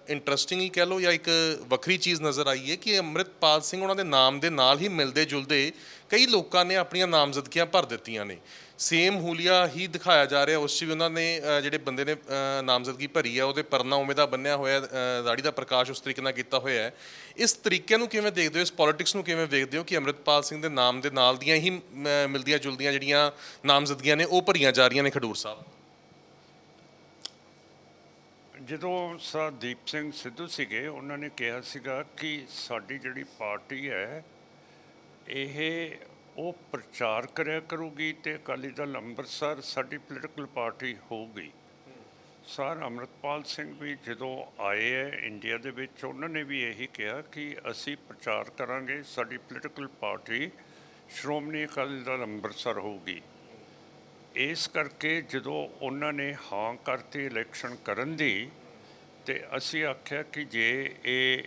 ਇੰਟਰਸਟਿੰਗ ਹੀ ਕਹਿ ਲਓ ਜਾਂ ਇੱਕ ਵੱਖਰੀ ਚੀਜ਼ ਨਜ਼ਰ ਆਈ ਹੈ ਕਿ ਅੰਮ੍ਰਿਤਪਾਲ ਸਿੰਘ ਉਹਨਾਂ ਦੇ ਨਾਮ ਦੇ ਨਾਲ ਹੀ ਮਿਲਦੇ ਜੁਲਦੇ ਕਈ ਲੋਕਾਂ ਨੇ ਆਪਣੀਆਂ ਨਾਮਜ਼ਦਗੀਆਂ ਭਰ ਦਿੱਤੀਆਂ ਨੇ। ਸੇਮ ਹੂਲੀਆ ਹੀ ਦਿਖਾਇਆ ਜਾ ਰਿਹਾ ਉਸ 'ਚ ਵੀ ਉਹਨਾਂ ਨੇ ਅ, ਜਿਹੜੇ ਬੰਦੇ ਨੇ ਅ, ਨਾਮਜ਼ਦਗੀ ਭਰੀ ਹੈ ਉਹਦੇ ਪਰਨਾ ਉਵੇਂ ਦਾ ਬੰਨਿਆ ਹੋਇਆ ਅ, ਦਾੜੀ ਦਾ ਪ੍ਰਕਾਸ਼ ਉਸ ਤਰੀਕੇ ਨਾਲ ਕੀਤਾ ਹੋਇਆ ਹੈ। ਇਸ ਤਰੀਕੇ ਨੂੰ ਕਿਵੇਂ ਦੇਖਦੇ ਹੋ ਇਸ ਪੋਲਿਟਿਕਸ ਨੂੰ ਕਿਵੇਂ ਵੇਖਦੇ ਹੋ ਕਿ ਅੰਮ੍ਰਿਤਪਾਲ ਸਿੰਘ ਦੇ ਨਾਮ ਦੇ ਨਾਲ ਦੀਆਂ ਹੀ ਅ, ਮਿਲਦੀਆਂ ਜੁਲਦੀਆਂ ਜਿਹੜੀਆਂ ਨਾਮਜ਼ਦਗੀਆਂ ਨੇ ਉਹ ਭਰੀਆਂ ਜਾ ਰਹੀਆਂ ਨੇ ਖਡੂਰ ਸਾਹਿਬ? ਜਦੋਂ ਸਰ ਦੀਪ ਸਿੰਘ ਸਿੱਧੂ ਸੀਗੇ ਉਹਨਾਂ ਨੇ ਕਿਹਾ ਸੀਗਾ ਕਿ ਸਾਡੀ ਜਿਹੜੀ ਪਾਰਟੀ ਹੈ ਇਹ ਉਹ ਪ੍ਰਚਾਰ ਕਰਿਆ ਕਰੂਗੀ ਤੇ ਅਕਾਲੀ ਦਲ ਅੰਮ੍ਰਿਤਸਰ ਸਾਡੀ ਪੋਲੀਟੀਕਲ ਪਾਰਟੀ ਹੋਊਗੀ। ਸਰ ਅੰਮ੍ਰਿਤਪਾਲ ਸਿੰਘ ਵੀ ਜਦੋਂ ਆਏ ਹੈ ਇੰਡੀਆ ਦੇ ਵਿੱਚ, ਉਹਨਾਂ ਨੇ ਵੀ ਇਹੀ ਕਿਹਾ ਕਿ ਅਸੀਂ ਪ੍ਰਚਾਰ ਕਰਾਂਗੇ, ਸਾਡੀ ਪੋਲੀਟੀਕਲ ਪਾਰਟੀ ਸ਼੍ਰੋਮਣੀ ਅਕਾਲੀ ਦਲ ਅੰਮ੍ਰਿਤਸਰ ਹੋਊਗੀ। ਇਸ ਕਰਕੇ ਜਦੋਂ ਉਹਨਾਂ ਨੇ ਹਾਂ ਕਰਤੀ ਇਲੈਕਸ਼ਨ ਕਰਨ ਦੀ, ਤੇ ਅਸੀਂ ਆਖਿਆ ਕਿ ਜੇ ਇਹ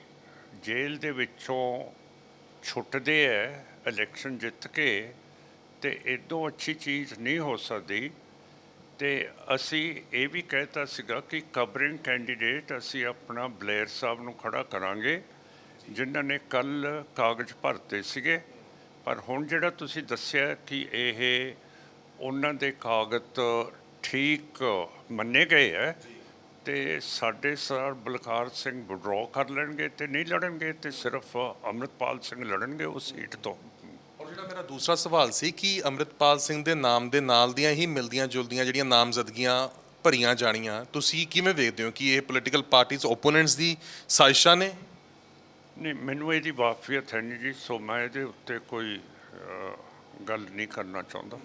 ਜੇਲ੍ਹ ਦੇ ਵਿੱਚੋਂ ਛੁੱਟਦੇ ਹੈ ਇਲੈਕਸ਼ਨ ਜਿੱਤ ਕੇ ਤੇ ਇਦੋਂ ਅੱਛੀ ਚੀਜ਼ ਨਹੀਂ ਹੋ ਸਕਦੀ। ਤੇ ਅਸੀਂ ਇਹ ਵੀ ਕਹਿਤਾ ਸੀਗਾ ਕਿ ਕਵਰਿੰਗ ਕੈਂਡੀਡੇਟ ਅਸੀਂ ਆਪਣਾ ਬਲੇਅਰ ਸਾਹਿਬ ਨੂੰ ਖੜਾ ਕਰਾਂਗੇ, ਜਿਨ੍ਹਾਂ ਨੇ ਕੱਲ ਕਾਗਜ਼ ਭਰਤੇ ਸੀਗੇ। ਪਰ ਹੁਣ ਜਿਹੜਾ ਤੁਸੀਂ ਦੱਸਿਆ ਕਿ ਇਹ ਉਹਨਾਂ ਦੇ ਕਾਗਜ਼ ਠੀਕ ਮੰਨੇ ਗਏ ਹੈ ਤੇ ਸਾਡੇ ਸਰ ਬਲਕਾਰ ਸਿੰਘ ਵਿਡਰਾਅ ਕਰ ਲੈਣਗੇ ਤੇ ਨਹੀਂ ਲੜਨਗੇ ਤੇ ਸਿਰਫ ਅੰਮ੍ਰਿਤਪਾਲ ਸਿੰਘ ਲੜਨਗੇ ਉਸ ਸੀਟ ਤੋਂ। ਔਰ ਜਿਹੜਾ ਮੇਰਾ ਦੂਸਰਾ ਸਵਾਲ ਸੀ ਕਿ ਅੰਮ੍ਰਿਤਪਾਲ ਸਿੰਘ ਦੇ ਨਾਮ ਦੇ ਨਾਲ ਦੀਆਂ ਹੀ ਮਿਲਦੀਆਂ ਜੁਲਦੀਆਂ ਜਿਹੜੀਆਂ ਨਾਮਜ਼ਦਗੀਆਂ ਭਰੀਆਂ ਜਾਣੀਆਂ ਤੁਸੀਂ ਕਿਵੇਂ ਵੇਖਦੇ ਹੋ ਕਿ ਇਹ ਪੋਲੀਟੀਕਲ ਪਾਰਟੀਆਂ ਓਪੋਨੈਂਟਸ ਦੀ ਸਾਜ਼ਿਸ਼ਾਂ ਨੇ? ਨਹੀਂ ਮੈਨੂੰ ਇਹਦੀ ਵਾਕਫੀਅਤ ਹੈ ਨਹੀਂ ਜੀ ਸੋ ਮੈਂ ਇਹਦੇ ਉੱਤੇ ਕੋਈ ਗੱਲ ਨਹੀਂ ਕਰਨਾ ਚਾਹੁੰਦਾ।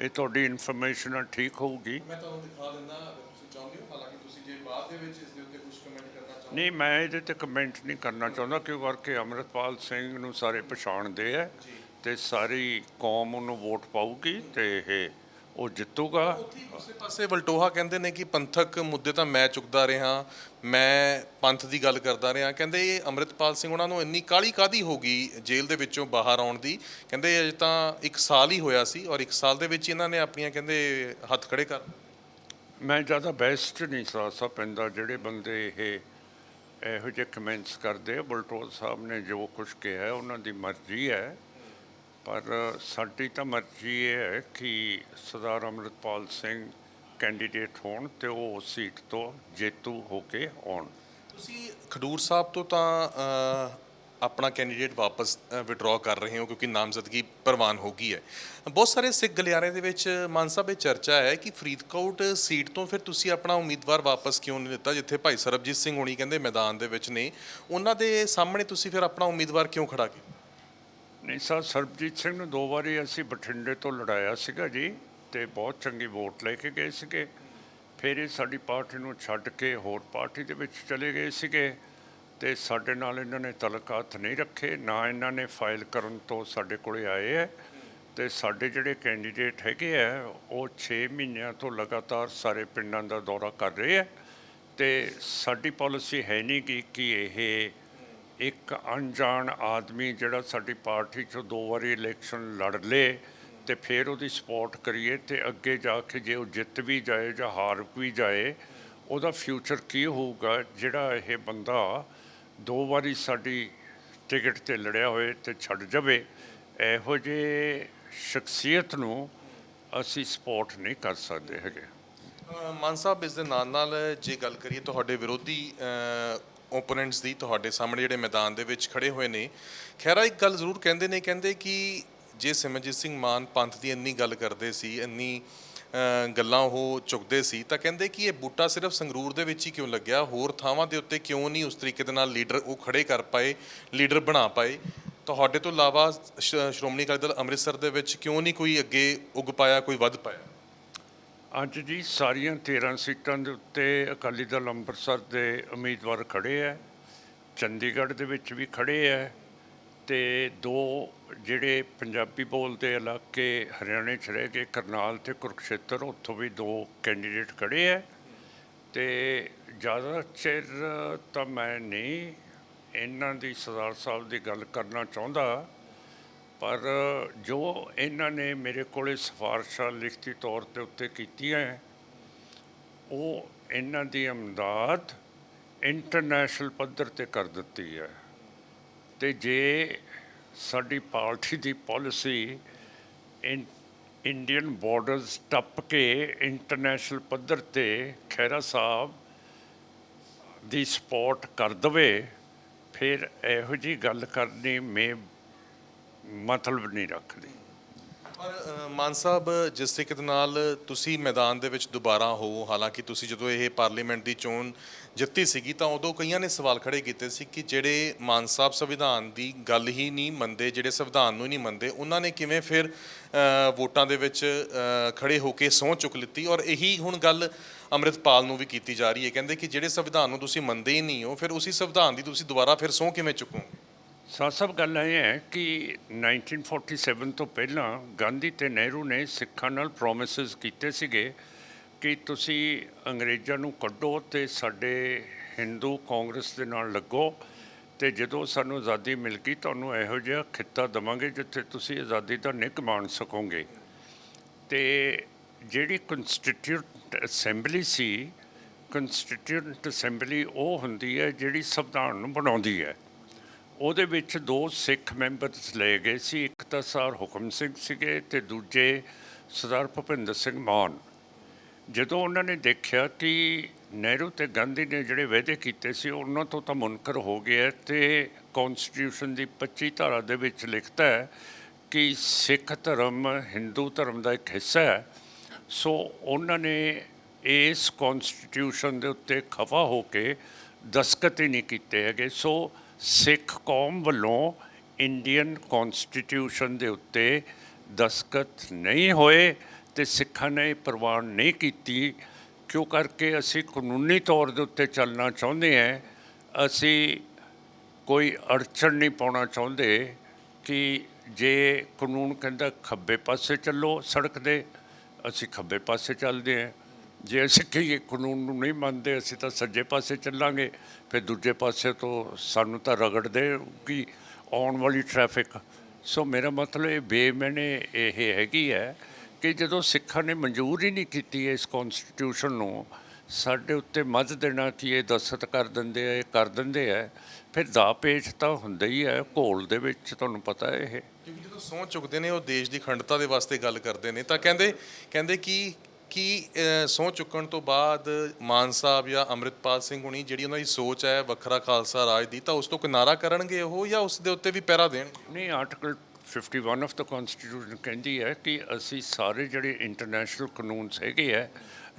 ਇਹ ਤੁਹਾਡੀ ਇਨਫੋਰਮੇਸ਼ਨ ਠੀਕ ਹੋਊਗੀ। ਮੈਂ ਤੁਹਾਨੂੰ ਦਿਖਾ ਦਿੰਦਾ ਤੁਸੀਂ ਚਾਹੁੰਦੇ ਹੋ ਹਾਲਾਂਕਿ ਜੇ ਬਾਅਦ ਦੇ ਵਿੱਚ ਇਸ ਦੇ ਉੱਤੇ ਕੁਝ ਕਮੈਂਟ ਕਰਨਾ ਚਾਹੋ ਨਹੀਂ ਮੈਂ ਇਹਦੇ ਤੇ ਕਮੈਂਟ ਨਹੀਂ ਕਰਨਾ ਚਾਹੁੰਦਾ ਕਿਉਂ ਕਰਕੇ ਅੰਮ੍ਰਿਤਪਾਲ ਸਿੰਘ ਨੂੰ ਸਾਰੇ ਪਛਾਣਦੇ ਆ ਤੇ ਸਾਰੀ ਕੌਮ ਉਹਨੂੰ ਵੋਟ ਪਾਊਗੀ ਤੇ ਇਹ ਉਹ ਜਿੱਤੂਗਾ। ਦੂਸਰੇ ਪਾਸੇ ਵਲਟੋਹਾ ਕਹਿੰਦੇ ਨੇ ਕਿ ਪੰਥਕ ਮੁੱਦੇ ਤਾਂ ਮੈਂ ਚੁੱਕਦਾ ਰਿਹਾ ਮੈਂ ਪੰਥ ਦੀ ਗੱਲ ਕਰਦਾ ਰਿਹਾ। ਕਹਿੰਦੇ ਇਹ ਅੰਮ੍ਰਿਤਪਾਲ ਸਿੰਘ ਉਹਨਾਂ ਨੂੰ ਇੰਨੀ ਕਾਲੀ ਕਾਦੀ ਹੋ ਗਈ ਜੇਲ੍ਹ ਦੇ ਵਿੱਚੋਂ ਬਾਹਰ ਆਉਣ ਦੀ? ਕਹਿੰਦੇ ਅਜੇ ਤਾਂ ਇੱਕ ਸਾਲ ਹੀ ਹੋਇਆ ਸੀ ਔਰ ਇੱਕ ਸਾਲ ਦੇ ਵਿੱਚ ਇਹਨਾਂ ਨੇ ਆਪਣੀਆਂ ਕਹਿੰਦੇ ਹੱਥ ਖੜੇ ਕਰ ਮੈਂ ਜ਼ਿਆਦਾ ਬੈਸਟ ਨਹੀਂ ਸਾ ਪੈਂਦਾ, ਜਿਹੜੇ ਬੰਦੇ ਇਹ ਇਹੋ ਜਿਹੇ ਕਮੈਂਟਸ ਕਰਦੇ ਆ ਬਲਟੋਲ ਸਾਹਿਬ ਨੇ ਜੋ ਕੁਝ ਕਿਹਾ ਉਹਨਾਂ ਦੀ ਮਰਜ਼ੀ ਹੈ। ਪਰ ਸਾਡੀ ਤਾਂ ਮਰਜ਼ੀ ਇਹ ਹੈ ਕਿ ਸਰਦਾਰ ਅੰਮ੍ਰਿਤਪਾਲ ਸਿੰਘ ਕੈਂਡੀਡੇਟ ਹੋਣ ਤੇ ਉਹ ਸੀਟ ਤੋਂ ਜੇਤੂ ਹੋ ਕੇ ਆਉਣ। ਤੁਸੀਂ ਖਡੂਰ ਸਾਹਿਬ ਤੋਂ ਤਾਂ ਆਪਣਾ ਕੈਂਡੀਡੇਟ ਵਾਪਸ ਵਿਡਰਾਅ ਕਰ ਰਹੇ ਹੋ ਕਿਉਂਕਿ ਨਾਮਜ਼ਦਗੀ ਪ੍ਰਵਾਨ ਹੋ ਗਈ ਹੈ। ਬਹੁਤ ਸਾਰੇ ਸਿੱਖ ਗਲਿਆਰੇ ਦੇ ਵਿੱਚ ਮਾਨ ਸਾਹਿਬ, ਇਹ ਚਰਚਾ ਹੈ ਕਿ ਫਰੀਦਕੋਟ ਸੀਟ ਤੋਂ ਫਿਰ ਤੁਸੀਂ ਆਪਣਾ ਉਮੀਦਵਾਰ ਵਾਪਸ ਕਿਉਂ ਨਹੀਂ ਦਿੱਤਾ, ਜਿੱਥੇ ਭਾਈ ਸਰਬਜੀਤ ਸਿੰਘ ਹੋਣੀ ਕਹਿੰਦੇ ਮੈਦਾਨ ਦੇ ਵਿੱਚ ਨੇ। ਉਹਨਾਂ ਦੇ ਸਾਹਮਣੇ ਤੁਸੀਂ ਫਿਰ ਆਪਣਾ ਉਮੀਦਵਾਰ ਕਿਉਂ ਖੜਾ ਕੀਤਾ? ਨਹੀਂ ਸਰ, ਸਰਬਜੀਤ ਸਿੰਘ ਨੂੰ ਦੋ ਵਾਰੀ ਅਸੀਂ ਬਠਿੰਡੇ ਤੋਂ ਲੜਾਇਆ ਸੀਗਾ ਜੀ ਤੇ ਬਹੁਤ ਚੰਗੀ ਵੋਟ ਲੈ ਕੇ ਗਏ ਸੀਗੇ। ਫਿਰ ਇਹ ਸਾਡੀ ਪਾਰਟੀ ਨੂੰ ਛੱਡ ਕੇ ਹੋਰ ਪਾਰਟੀ ਦੇ ਵਿੱਚ ਚਲੇ ਗਏ ਸੀਗੇ। ਤੇ ਸਾਡੇ ਨਾਲ ਇਹਨਾਂ ਨੇ ਤਲਕਾਤ ਨਹੀਂ ਰੱਖੇ, ਨਾ ਇਹਨਾਂ ਨੇ ਫਾਈਲ ਕਰਨ ਤੋਂ ਸਾਡੇ ਕੋਲੇ ਆਏ ਹੈ ਤੇ ਸਾਡੇ ਜਿਹੜੇ ਕੈਂਡੀਡੇਟ ਹੈਗੇ ਆ ਉਹ 6 ਮਹੀਨਿਆਂ ਤੋਂ ਲਗਾਤਾਰ ਸਾਰੇ ਪਿੰਡਾਂ ਦਾ ਦੌਰਾ ਕਰ ਰਹੇ ਆ ਤੇ ਸਾਡੀ ਪਾਲਿਸੀ ਹੈ ਨਹੀਂ ਕਿ ਕਿ ਇਹ ਇੱਕ ਅਣਜਾਣ ਆਦਮੀ ਜਿਹੜਾ ਸਾਡੀ ਪਾਰਟੀ ਚੋਂ ਦੋ ਵਾਰੀ ਇਲੈਕਸ਼ਨ ਲੜ ਲੇ ਤੇ ਫਿਰ ਉਹਦੀ ਸਪੋਰਟ ਕਰੀਏ ਤੇ ਅੱਗੇ ਜਾ ਕੇ ਜੇ ਉਹ ਜਿੱਤ ਵੀ ਜਾਏ ਜਾਂ ਹਾਰ ਵੀ ਜਾਏ, ਉਹਦਾ ਫਿਊਚਰ ਕੀ ਹੋਊਗਾ, ਜਿਹੜਾ ਇਹ ਬੰਦਾ ਦੋ ਵਾਰੀ ਸਾਡੀ ਟਿਕਟ ਤੇ ਲੜਿਆ ਹੋਏ ਤੇ ਛੱਡ ਜਾਵੇ, ਇਹੋ ਜਿਹੇ ਸ਼ਖਸੀਅਤ ਨੂੰ ਅਸੀਂ ਸਪੋਰਟ ਨਹੀਂ ਕਰ ਸਕਦੇ ਹੈਗੇ। ਮਾਨ ਸਾਹਿਬ, ਇਸ ਦੇ ਨਾਲ ਨਾਲ ਜੇ ਗੱਲ ਕਰੀਏ ਤੁਹਾਡੇ ਵਿਰੋਧੀ ਓਪੋਨੈਂਟਸ ਦੀ ਤੁਹਾਡੇ ਸਾਹਮਣੇ ਜਿਹੜੇ ਮੈਦਾਨ ਦੇ ਵਿੱਚ ਖੜੇ ਹੋਏ ਨੇ, ਖੈਰਾ ਇੱਕ ਗੱਲ ਜ਼ਰੂਰ ਕਹਿੰਦੇ ਨੇ, ਕਹਿੰਦੇ ਕਿ ਜੇ ਸਿਮਰਜੀਤ ਸਿੰਘ ਮਾਨ ਪੰਥ ਦੀ ਇੰਨੀ ਗੱਲ ਕਰਦੇ ਸੀ, ਇੰਨੀ ਗੱਲਾਂ ਉਹ ਚੁੱਕਦੇ ਸੀ ਤਾਂ ਕਹਿੰਦੇ ਕਿ ਇਹ ਬੂਟਾ ਸਿਰਫ ਸੰਗਰੂਰ ਦੇ ਵਿੱਚ ਹੀ ਕਿਉਂ ਲੱਗਿਆ? ਹੋਰ ਥਾਵਾਂ ਦੇ ਉੱਤੇ ਕਿਉਂ ਨਹੀਂ ਉਸ ਤਰੀਕੇ ਦੇ ਨਾਲ ਲੀਡਰ ਉਹ ਖੜੇ ਕਰ ਪਾਏ, ਲੀਡਰ ਬਣਾ ਪਾਏ? ਤੁਹਾਡੇ ਤੋਂ ਇਲਾਵਾ ਸ਼- ਸ਼੍ਰੋਮਣੀ ਅਕਾਲੀ ਦਲ ਅੰਮ੍ਰਿਤਸਰ ਦੇ ਵਿੱਚ ਕਿਉਂ ਨਹੀਂ ਕੋਈ ਅੱਗੇ ਉੱਗ ਪਾਇਆ, ਕੋਈ ਵੱਧ ਪਾਇਆ? ਅੱਜ ਜੀ ਸਾਰੀਆਂ 13 ਸੀਟਾਂ ਦੇ ਉੱਤੇ ਅਕਾਲੀ ਦਲ ਅੰਮ੍ਰਿਤਸਰ ਦੇ ਉਮੀਦਵਾਰ ਖੜੇ ਹੈ ਚੰਡੀਗੜ੍ਹ ਦੇ ਵਿੱਚ ਵੀ ਖੜੇ ਹੈ ਤੇ ਦੋ ਜਿਹੜੇ ਪੰਜਾਬੀ ਬੋਲਦੇ ਇਲਾਕੇ ਹਰਿਆਣੇ 'ਚ ਰਹਿ ਗਏ ਕਰਨਾਲ ਤੇ ਕੁਰਕਸ਼ੇਤਰ, ਉੱਥੋਂ ਵੀ ਦੋ ਕੈਂਡੀਡੇਟ ਖੜੇ ਹੈ ਤੇ ਜ਼ਿਆਦਾ ਚਿਰ ਤਾਂ ਮੈਂ ਨਹੀਂ ਇਹਨਾਂ ਦੀ ਸਰਦਾਰ ਸਾਹਿਬ ਦੀ ਗੱਲ ਕਰਨਾ ਚਾਹੁੰਦਾ, ਪਰ ਜੋ ਇਹਨਾਂ ਨੇ ਮੇਰੇ ਕੋਲੇ ਸਿਫਾਰਸ਼ਾਂ ਲਿਖਤੀ ਤੌਰ ਤੇ ਉੱਤੇ ਕੀਤੀਆਂ ਉਹ ਇਹਨਾਂ ਦੀ ਅਮਦਾਦ ਇੰਟਰਨੈਸ਼ਨਲ ਪੱਧਰ ਤੇ ਕਰ ਦਿੱਤੀ ਹੈ ਤੇ ਜੇ ਸਾਡੀ ਪਾਰਟੀ ਦੀ ਪਾਲਿਸੀ ਇੰਡੀਅਨ ਬਾਰਡਰਸ ਟੱਪ ਕੇ ਇੰਟਰਨੈਸ਼ਨਲ ਪੱਧਰ ਤੇ ਖੈਰਾ ਸਾਹਿਬ ਦੀ ਸਪੋਰਟ ਕਰ ਦਵੇ, ਫਿਰ ਇਹੋ ਜੀ ਗੱਲ ਕਰਨੀ ਮੇ ਮਤਲਬ ਨਹੀਂ ਰੱਖਦੀ। ਪਰ ਮਾਨ ਸਾਹਿਬ ਜਿਸ ਤਰੀਕੇ ਦੇ ਨਾਲ ਤੁਸੀਂ ਮੈਦਾਨ ਦੇ ਵਿੱਚ ਦੁਬਾਰਾ ਹੋ ਹਾਲਾਂਕਿ ਤੁਸੀਂ ਜਦੋਂ ਇਹ ਪਾਰਲੀਮੈਂਟ ਦੀ ਚੋਣ ਜਿੱਤੀ ਸੀਗੀ ਤਾਂ ਉਦੋਂ ਕਈਆਂ ਨੇ ਸਵਾਲ ਖੜੇ ਕੀਤੇ ਸੀ ਕਿ ਜਿਹੜੇ ਮਾਨ ਸਾਹਿਬ ਸੰਵਿਧਾਨ ਦੀ ਗੱਲ ਹੀ ਨਹੀਂ ਮੰਨਦੇ ਜਿਹੜੇ ਸੰਵਿਧਾਨ ਨੂੰ ਹੀ ਨਹੀਂ ਮੰਨਦੇ ਉਹਨਾਂ ਨੇ ਕਿਵੇਂ ਫਿਰ ਵੋਟਾਂ ਦੇ ਵਿੱਚ ਅ, ਖੜੇ ਹੋ ਕੇ ਸਹੁੰ ਚੁੱਕ ਲਿੱਤੀ? ਔਰ ਇਹੀ ਹੁਣ ਗੱਲ ਅੰਮ੍ਰਿਤਪਾਲ ਨੂੰ ਵੀ ਕੀਤੀ ਜਾ ਰਹੀ ਹੈ। ਕਹਿੰਦੇ ਕਿ ਜਿਹੜੇ ਸੰਵਿਧਾਨ ਨੂੰ ਤੁਸੀਂ ਮੰਨਦੇ ਹੀ ਨਹੀਂ ਹੋ ਫਿਰ ਉਸੇ ਸੰਵਿਧਾਨ ਦੀ ਤੁਸੀਂ ਦੁਬਾਰਾ ਫਿਰ ਸਹੁੰ ਕਿਵੇਂ ਚੁੱਕੋਗੇ? ਸਾਹ ਸਭ ਗੱਲ ਇਹ ਹੈ ਕਿ 1947 ਤੋਂ ਪਹਿਲਾਂ ਗਾਂਧੀ ਤੇ ਨਹਿਰੂ ਨੇ ਸਿੱਖਾਂ ਨਾਲ ਪ੍ਰੋਮਿਸਸ ਕੀਤੇ ਸੀਗੇ ਕਿ ਤੁਸੀਂ ਅੰਗਰੇਜ਼ਾਂ ਨੂੰ ਕੱਢੋ ਤੇ ਸਾਡੇ ਹਿੰਦੂ ਕਾਂਗਰਸ ਦੇ ਨਾਲ ਲੱਗੋ ਤੇ ਜਦੋਂ ਸਾਨੂੰ ਆਜ਼ਾਦੀ ਮਿਲ ਗਈ ਤੁਹਾਨੂੰ ਇਹੋ ਜਿਹਾ ਖਿੱਤਾ ਦਵਾਂਗੇ ਜਿੱਥੇ ਤੁਸੀਂ ਆਜ਼ਾਦੀ ਦਾ ਨਿੱਘ ਮਾਣ ਸਕੋਗੇ। ਤੇ ਜਿਹੜੀ ਕਨਸਟੀਟਿਊਟ ਅਸੈਂਬਲੀ ਸੀ ਕਨਸਟੀਟਿਊਟ ਅਸੈਂਬਲੀ ਉਹ ਹੁੰਦੀ ਹੈ ਜਿਹੜੀ ਸੰਵਿਧਾਨ ਨੂੰ ਬਣਾਉਂਦੀ ਹੈ। ਉਹਦੇ ਵਿੱਚ ਦੋ ਸਿੱਖ ਮੈਂਬਰਸ ਲਏ ਗਏ ਸੀ, ਇੱਕ ਤਾਂ ਸਰ ਹੁਕਮ ਸਿੰਘ ਸੀਗੇ ਤੇ ਦੂਜੇ ਸਰਦਾਰ ਭੁਪਿੰਦਰ ਸਿੰਘ ਮਾਨ ਜਦੋਂ ਉਹਨਾਂ ਨੇ ਦੇਖਿਆ ਕਿ ਨਹਿਰੂ ਤੇ ਗਾਂਧੀ ਨੇ ਜਿਹੜੇ ਵਾਅਦੇ ਕੀਤੇ ਸੀ, ਉਹਨਾਂ ਤੋਂ ਤਾਂ ਮੁਨਕਰ ਹੋ ਗਿਆ ਤੇ ਕਨਸਟੀਟਿਊਸ਼ਨ ਦੀ 25 ਧਾਰਾ ਦੇ ਵਿੱਚ ਲਿਖਤਾ ਹੈ ਕਿ ਸਿੱਖ ਧਰਮ ਹਿੰਦੂ ਧਰਮ ਦਾ ਇੱਕ ਹਿੱਸਾ ਹੈ। ਸੋ ਉਹਨਾਂ ਨੇ ਇਸ ਕਨਸਟੀਟਿਊਸ਼ਨ ਦੇ ਉੱਤੇ ਖਫਾ ਹੋ ਕੇ ਦਸਖਤ ਹੀ ਨਹੀਂ ਕੀਤੇ ਹੈਗੇ। ਸੋ ਸਿੱਖ ਕੌਮ ਵੱਲੋਂ ਇੰਡੀਅਨ ਕਨਸਟੀਟਿਊਸ਼ਨ ਦੇ ਉੱਤੇ ਦਸਖਤ ਨਹੀਂ ਹੋਏ ਤੇ ਸਿੱਖਾਂ ਨੇ ਪ੍ਰਵਾਨ ਨਹੀਂ ਕੀਤੀ। ਕਿਉਂ ਕਰਕੇ ਅਸੀਂ ਕਾਨੂੰਨੀ ਤੌਰ ਦੇ ਉੱਤੇ ਚੱਲਣਾ ਚਾਹੁੰਦੇ ਹਾਂ? ਅਸੀਂ ਕੋਈ ਅੜਚਣ ਨਹੀਂ ਪਾਉਣਾ ਚਾਹੁੰਦੇ ਕਿ ਜੇ ਕਾਨੂੰਨ ਕਹਿੰਦਾ ਖੱਬੇ ਪਾਸੇ ਚੱਲੋ ਸੜਕ ਦੇ, ਅਸੀਂ ਖੱਬੇ ਪਾਸੇ ਚੱਲਦੇ ਹਾਂ। ਜੇ ਅਸੀਂ ਕਹੀਏ ਕਾਨੂੰਨ ਨੂੰ ਨਹੀਂ ਮੰਨਦੇ, ਅਸੀਂ ਤਾਂ ਸੱਜੇ ਪਾਸੇ ਚੱਲਾਂਗੇ। ਫਿਰ ਦੂਜੇ ਪਾਸੇ ਤੋਂ ਸਾਨੂੰ ਤਾਂ ਰਗੜਦੇ ਕਿ ਆਉਣ ਵਾਲੀ ਟ੍ਰੈਫਿਕ ਸੋ ਮੇਰਾ ਮਤਲਬ ਇਹ ਬੇਮੈਨੇ ਇਹ ਹੈਗੀ ਹੈ ਕਿ ਜਦੋਂ ਸਿੱਖਾਂ ਨੇ ਮਨਜ਼ੂਰ ਹੀ ਨਹੀਂ ਕੀਤੀ ਇਸ ਕਨਸਟੀਟਿਊਸ਼ਨ ਨੂੰ, ਸਾਡੇ ਉੱਤੇ ਮੱਧ ਦੇਣਾ ਕਿ ਇਹ ਦਸਤ ਕਰ ਦਿੰਦੇ ਆ, ਇਹ ਕਰ ਦਿੰਦੇ ਆ। ਫਿਰ ਦਾ ਪੇਚ ਤਾਂ ਹੁੰਦਾ ਹੀ ਹੈ, ਘੋਲ ਦੇ ਵਿੱਚ ਤੁਹਾਨੂੰ ਪਤਾ ਇਹ। ਕਿਉਂਕਿ ਜਦੋਂ ਸਹੁੰ ਚੁੱਕਦੇ ਨੇ, ਉਹ ਦੇਸ਼ ਦੀ ਅਖੰਡਤਾ ਦੇ ਵਾਸਤੇ ਗੱਲ ਕਰਦੇ ਨੇ, ਤਾਂ ਕਹਿੰਦੇ ਕਹਿੰਦੇ ਕਿ ਕਿ ਸਹੁੰ ਚੁੱਕਣ ਤੋਂ ਬਾਅਦ ਮਾਨ ਸਾਹਿਬ ਜਾਂ ਅੰਮ੍ਰਿਤਪਾਲ ਸਿੰਘ ਹੁਣੀ ਜਿਹੜੀ ਉਹਨਾਂ ਦੀ ਸੋਚ ਹੈ ਵੱਖਰਾ ਖਾਲਸਾ ਰਾਜ ਦੀ, ਤਾਂ ਉਸ ਤੋਂ ਕਿਨਾਰਾ ਕਰਨਗੇ ਉਹ ਜਾਂ ਉਸ ਦੇ ਉੱਤੇ ਵੀ ਪੈਰਾ ਦੇਣਗੇ ਨਹੀਂ, ਆਰਟੀਕਲ 51 ਆਫ ਦਾ ਕਨਸਟੀਟਿਊਸ਼ਨ ਕਹਿੰਦੀ ਹੈ ਕਿ ਅਸੀਂ ਸਾਰੇ ਜਿਹੜੇ ਇੰਟਰਨੈਸ਼ਨਲ ਕਾਨੂੰਨਸ ਹੈਗੇ ਹੈ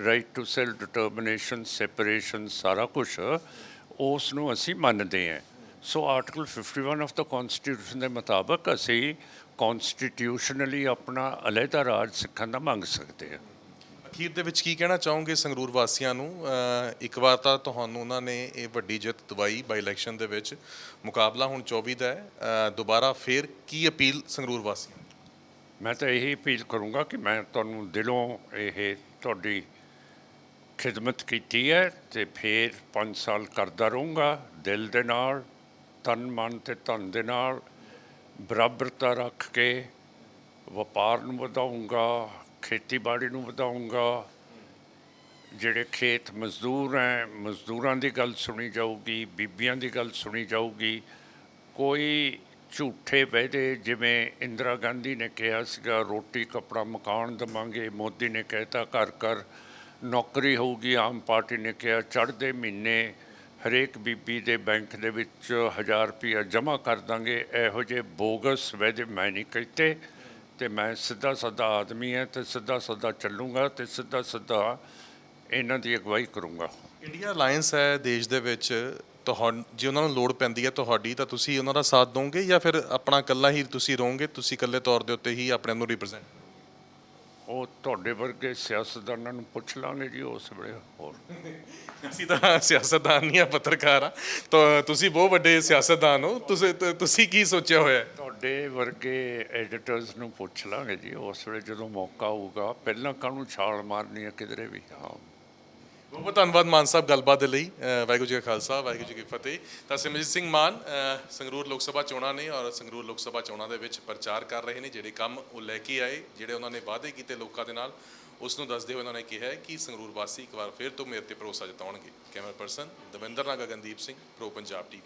right to self determination separation ਸਾਰਾ ਕੁਝ ਉਸ ਨੂੰ ਅਸੀਂ ਮੰਨਦੇ ਹਾਂ। So article 51 of the constitution ਦੇ ਮੁਤਾਬਕ ਅਸੀਂ ਕਨਸਟੀਟਿਊਸ਼ਨਲੀ ਆਪਣਾ ਅਲੱਗਾ ਰਾਜ ਸਿੱਖਣ ਦਾ ਮੰਗ ਸਕਦੇ ਹਾਂ। ਅਖੀਰ ਦੇ ਵਿੱਚ ਕੀ ਕਹਿਣਾ ਚਾਹੋਗੇ ਸੰਗਰੂਰ ਵਾਸੀਆਂ ਨੂੰ? ਇੱਕ ਵਾਰ ਤਾਂ ਤੁਹਾਨੂੰ ਉਹਨਾਂ ਨੇ ਇਹ ਵੱਡੀ ਜਿੱਤ ਦਵਾਈ ਬਾਈ ਇਲੈਕਸ਼ਨ ਦੇ ਵਿੱਚ। ਮੁਕਾਬਲਾ ਹੁਣ 24 ਦਾ ਹੈ। ਦੁਬਾਰਾ ਫੇਰ ਕੀ ਅਪੀਲ ਸੰਗਰੂਰ ਵਾਸੀਆਂ ਮੈਂ ਤਾਂ ਇਹੀ ਅਪੀਲ ਕਰੂੰਗਾ ਕਿ ਮੈਂ ਤੁਹਾਨੂੰ ਦਿਲੋਂ ਇਹ ਤੁਹਾਡੀ ਖਿਦਮਤ ਕੀਤੀ ਹੈ ਤੇ ਫਿਰ 5 ਸਾਲ ਕਰਦਾ ਰਹੂੰਗਾ ਦਿਲ ਦੇ ਨਾਲ, ਤਨ ਮਨ ਤੇ ਧਨ ਦੇ ਨਾਲ, ਬਰਾਬਰਤਾ ਰੱਖ ਕੇ ਵਪਾਰ ਨੂੰ ਵਧਾਊਂਗਾ ਖੇਤੀਬਾੜੀ ਨੂੰ ਵਧਾਊਂਗਾ ਜਿਹੜੇ ਖੇਤ ਮਜ਼ਦੂਰ ਹੈ ਮਜ਼ਦੂਰਾਂ ਦੀ ਗੱਲ ਸੁਣੀ ਜਾਊਗੀ, ਬੀਬੀਆਂ ਦੀ ਗੱਲ ਸੁਣੀ ਜਾਊਗੀ। ਕੋਈ ਝੂਠੇ ਵਾਅਦੇ ਜਿਵੇਂ ਇੰਦਰਾ ਗਾਂਧੀ ਨੇ ਕਿਹਾ ਸੀਗਾ, ਰੋਟੀ, ਕਪੜਾ, ਮਕਾਨ ਦਵਾਂਗੇ, ਮੋਦੀ ਨੇ ਕਹਿਤਾ ਘਰ ਘਰ ਨੌਕਰੀ ਹੋਊਗੀ, ਆਮ ਪਾਰਟੀ ਨੇ ਕਿਹਾ, ਚੜ੍ਹਦੇ ਮਹੀਨੇ ਹਰੇਕ ਬੀਬੀ ਦੇ ਬੈਂਕ ਦੇ ਵਿੱਚ 1000 ਰੁਪਇਆ ਜਮ੍ਹਾਂ ਕਰ ਦਾਂਗੇ। ਇਹੋ ਜਿਹੇ ਬੋਗਸ ਵਾਅਦੇ ਮੈਂ ਨਹੀਂ ਕੀਤੇ। ਤੇ ਮੈਂ ਸਿੱਧਾ ਸਾਦਾ ਆਦਮੀ ਹਾਂ ਤੇ ਸਿੱਧਾ ਸਾਦਾ ਚੱਲੂਗਾ ਤੇ ਸਿੱਧਾ ਸਿੱਧਾ ਇਹਨਾਂ ਦੀ ਅਗਵਾਈ ਕਰੂੰਗਾ। ਇੰਡੀਆ ਅਲਾਈਅੰਸ ਹੈ ਦੇਸ਼ ਦੇ ਵਿੱਚ ਤੁਹਾਡ ਜੇ ਉਹਨਾਂ ਨੂੰ ਲੋੜ ਪੈਂਦੀ ਹੈ ਤੁਹਾਡੀ, ਤਾਂ ਤੁਸੀਂ ਉਹਨਾਂ ਦਾ ਸਾਥ ਦੋਗੇ ਜਾਂ ਫਿਰ ਆਪਣਾ ਇਕੱਲਾ ਹੀ ਤੁਸੀਂ ਰਹੋਗੇ, ਤੁਸੀਂ ਇਕੱਲੇ ਤੌਰ ਦੇ ਉੱਤੇ ਹੀ ਆਪਣੇ ਨੂੰ ਰਿਪਰੈਜ਼ੈਂਟ ਉਹ ਤੁਹਾਡੇ ਵਰਗੇ ਸਿਆਸਤਦਾਨਾਂ ਨੂੰ ਪੁੱਛ ਲਾਂਗੇ ਜੀ ਉਸ ਵੇਲੇ ਹੋਰ। ਅਸੀਂ ਤਾਂ ਸਿਆਸਤਦਾਨ ਨਹੀਂ ਆ ਪੱਤਰਕਾਰ ਆ ਤਾਂ ਤੁਸੀਂ ਬਹੁਤ ਵੱਡੇ ਸਿਆਸਤਦਾਨ ਹੋ। ਤੁਸੀਂ ਤੁਸੀਂ ਕੀ ਸੋਚਿਆ ਹੋਇਆ ਤੁਹਾਡੇ ਵਰਗੇ ਐਡੀਟਰਸ ਨੂੰ ਪੁੱਛ ਲਾਂਗੇ ਜੀ ਉਸ ਵੇਲੇ ਜਦੋਂ ਮੌਕਾ ਆਊਗਾ ਪਹਿਲਾਂ ਕਾਹਨੂੰ ਛਾਲ ਮਾਰਨੀ ਹੈ ਕਿਧਰੇ ਵੀ? ਹਾਂ। ਬਹੁਤ ਬਹੁਤ ਧੰਨਵਾਦ ਮਾਨ ਸਾਹਿਬ ਗੱਲਬਾਤ ਦੇ ਲਈ ਵਾਹਿਗੁਰੂ ਜੀ ਕਾ ਖਾਲਸਾ, ਵਾਹਿਗੁਰੂ ਜੀ ਕੀ ਫਤਿਹ। ਤਾਂ ਸਿਮਰਜੀਤ ਸਿੰਘ ਮਾਨ ਸੰਗਰੂਰ ਲੋਕ ਸਭਾ ਚੋਣਾਂ ਨੇ ਔਰ ਸੰਗਰੂਰ ਲੋਕ ਸਭਾ ਚੋਣਾਂ ਦੇ ਵਿੱਚ ਪ੍ਰਚਾਰ ਕਰ ਰਹੇ ਨੇ, ਜਿਹੜੇ ਕੰਮ ਉਹ ਲੈ ਕੇ ਆਏ, ਜਿਹੜੇ ਉਹਨਾਂ ਨੇ ਵਾਅਦੇ ਕੀਤੇ ਲੋਕਾਂ ਦੇ ਨਾਲ, ਉਸ ਨੂੰ ਦੱਸਦੇ ਹੋਏ ਉਹਨਾਂ ਨੇ ਕਿਹਾ ਕਿ ਸੰਗਰੂਰ ਵਾਸੀ ਇੱਕ ਵਾਰ ਫਿਰ ਤੋਂ ਮੇਰੇ ਤੇ ਭਰੋਸਾ ਜਤਾਉਣਗੇ। ਕੈਮਰਾ ਪਰਸਨ ਦਵਿੰਦਰ ਨਾਲ ਗਗਨਦੀਪ ਸਿੰਘ, ਪ੍ਰੋ ਪੰਜਾਬ ਟੀਵੀ।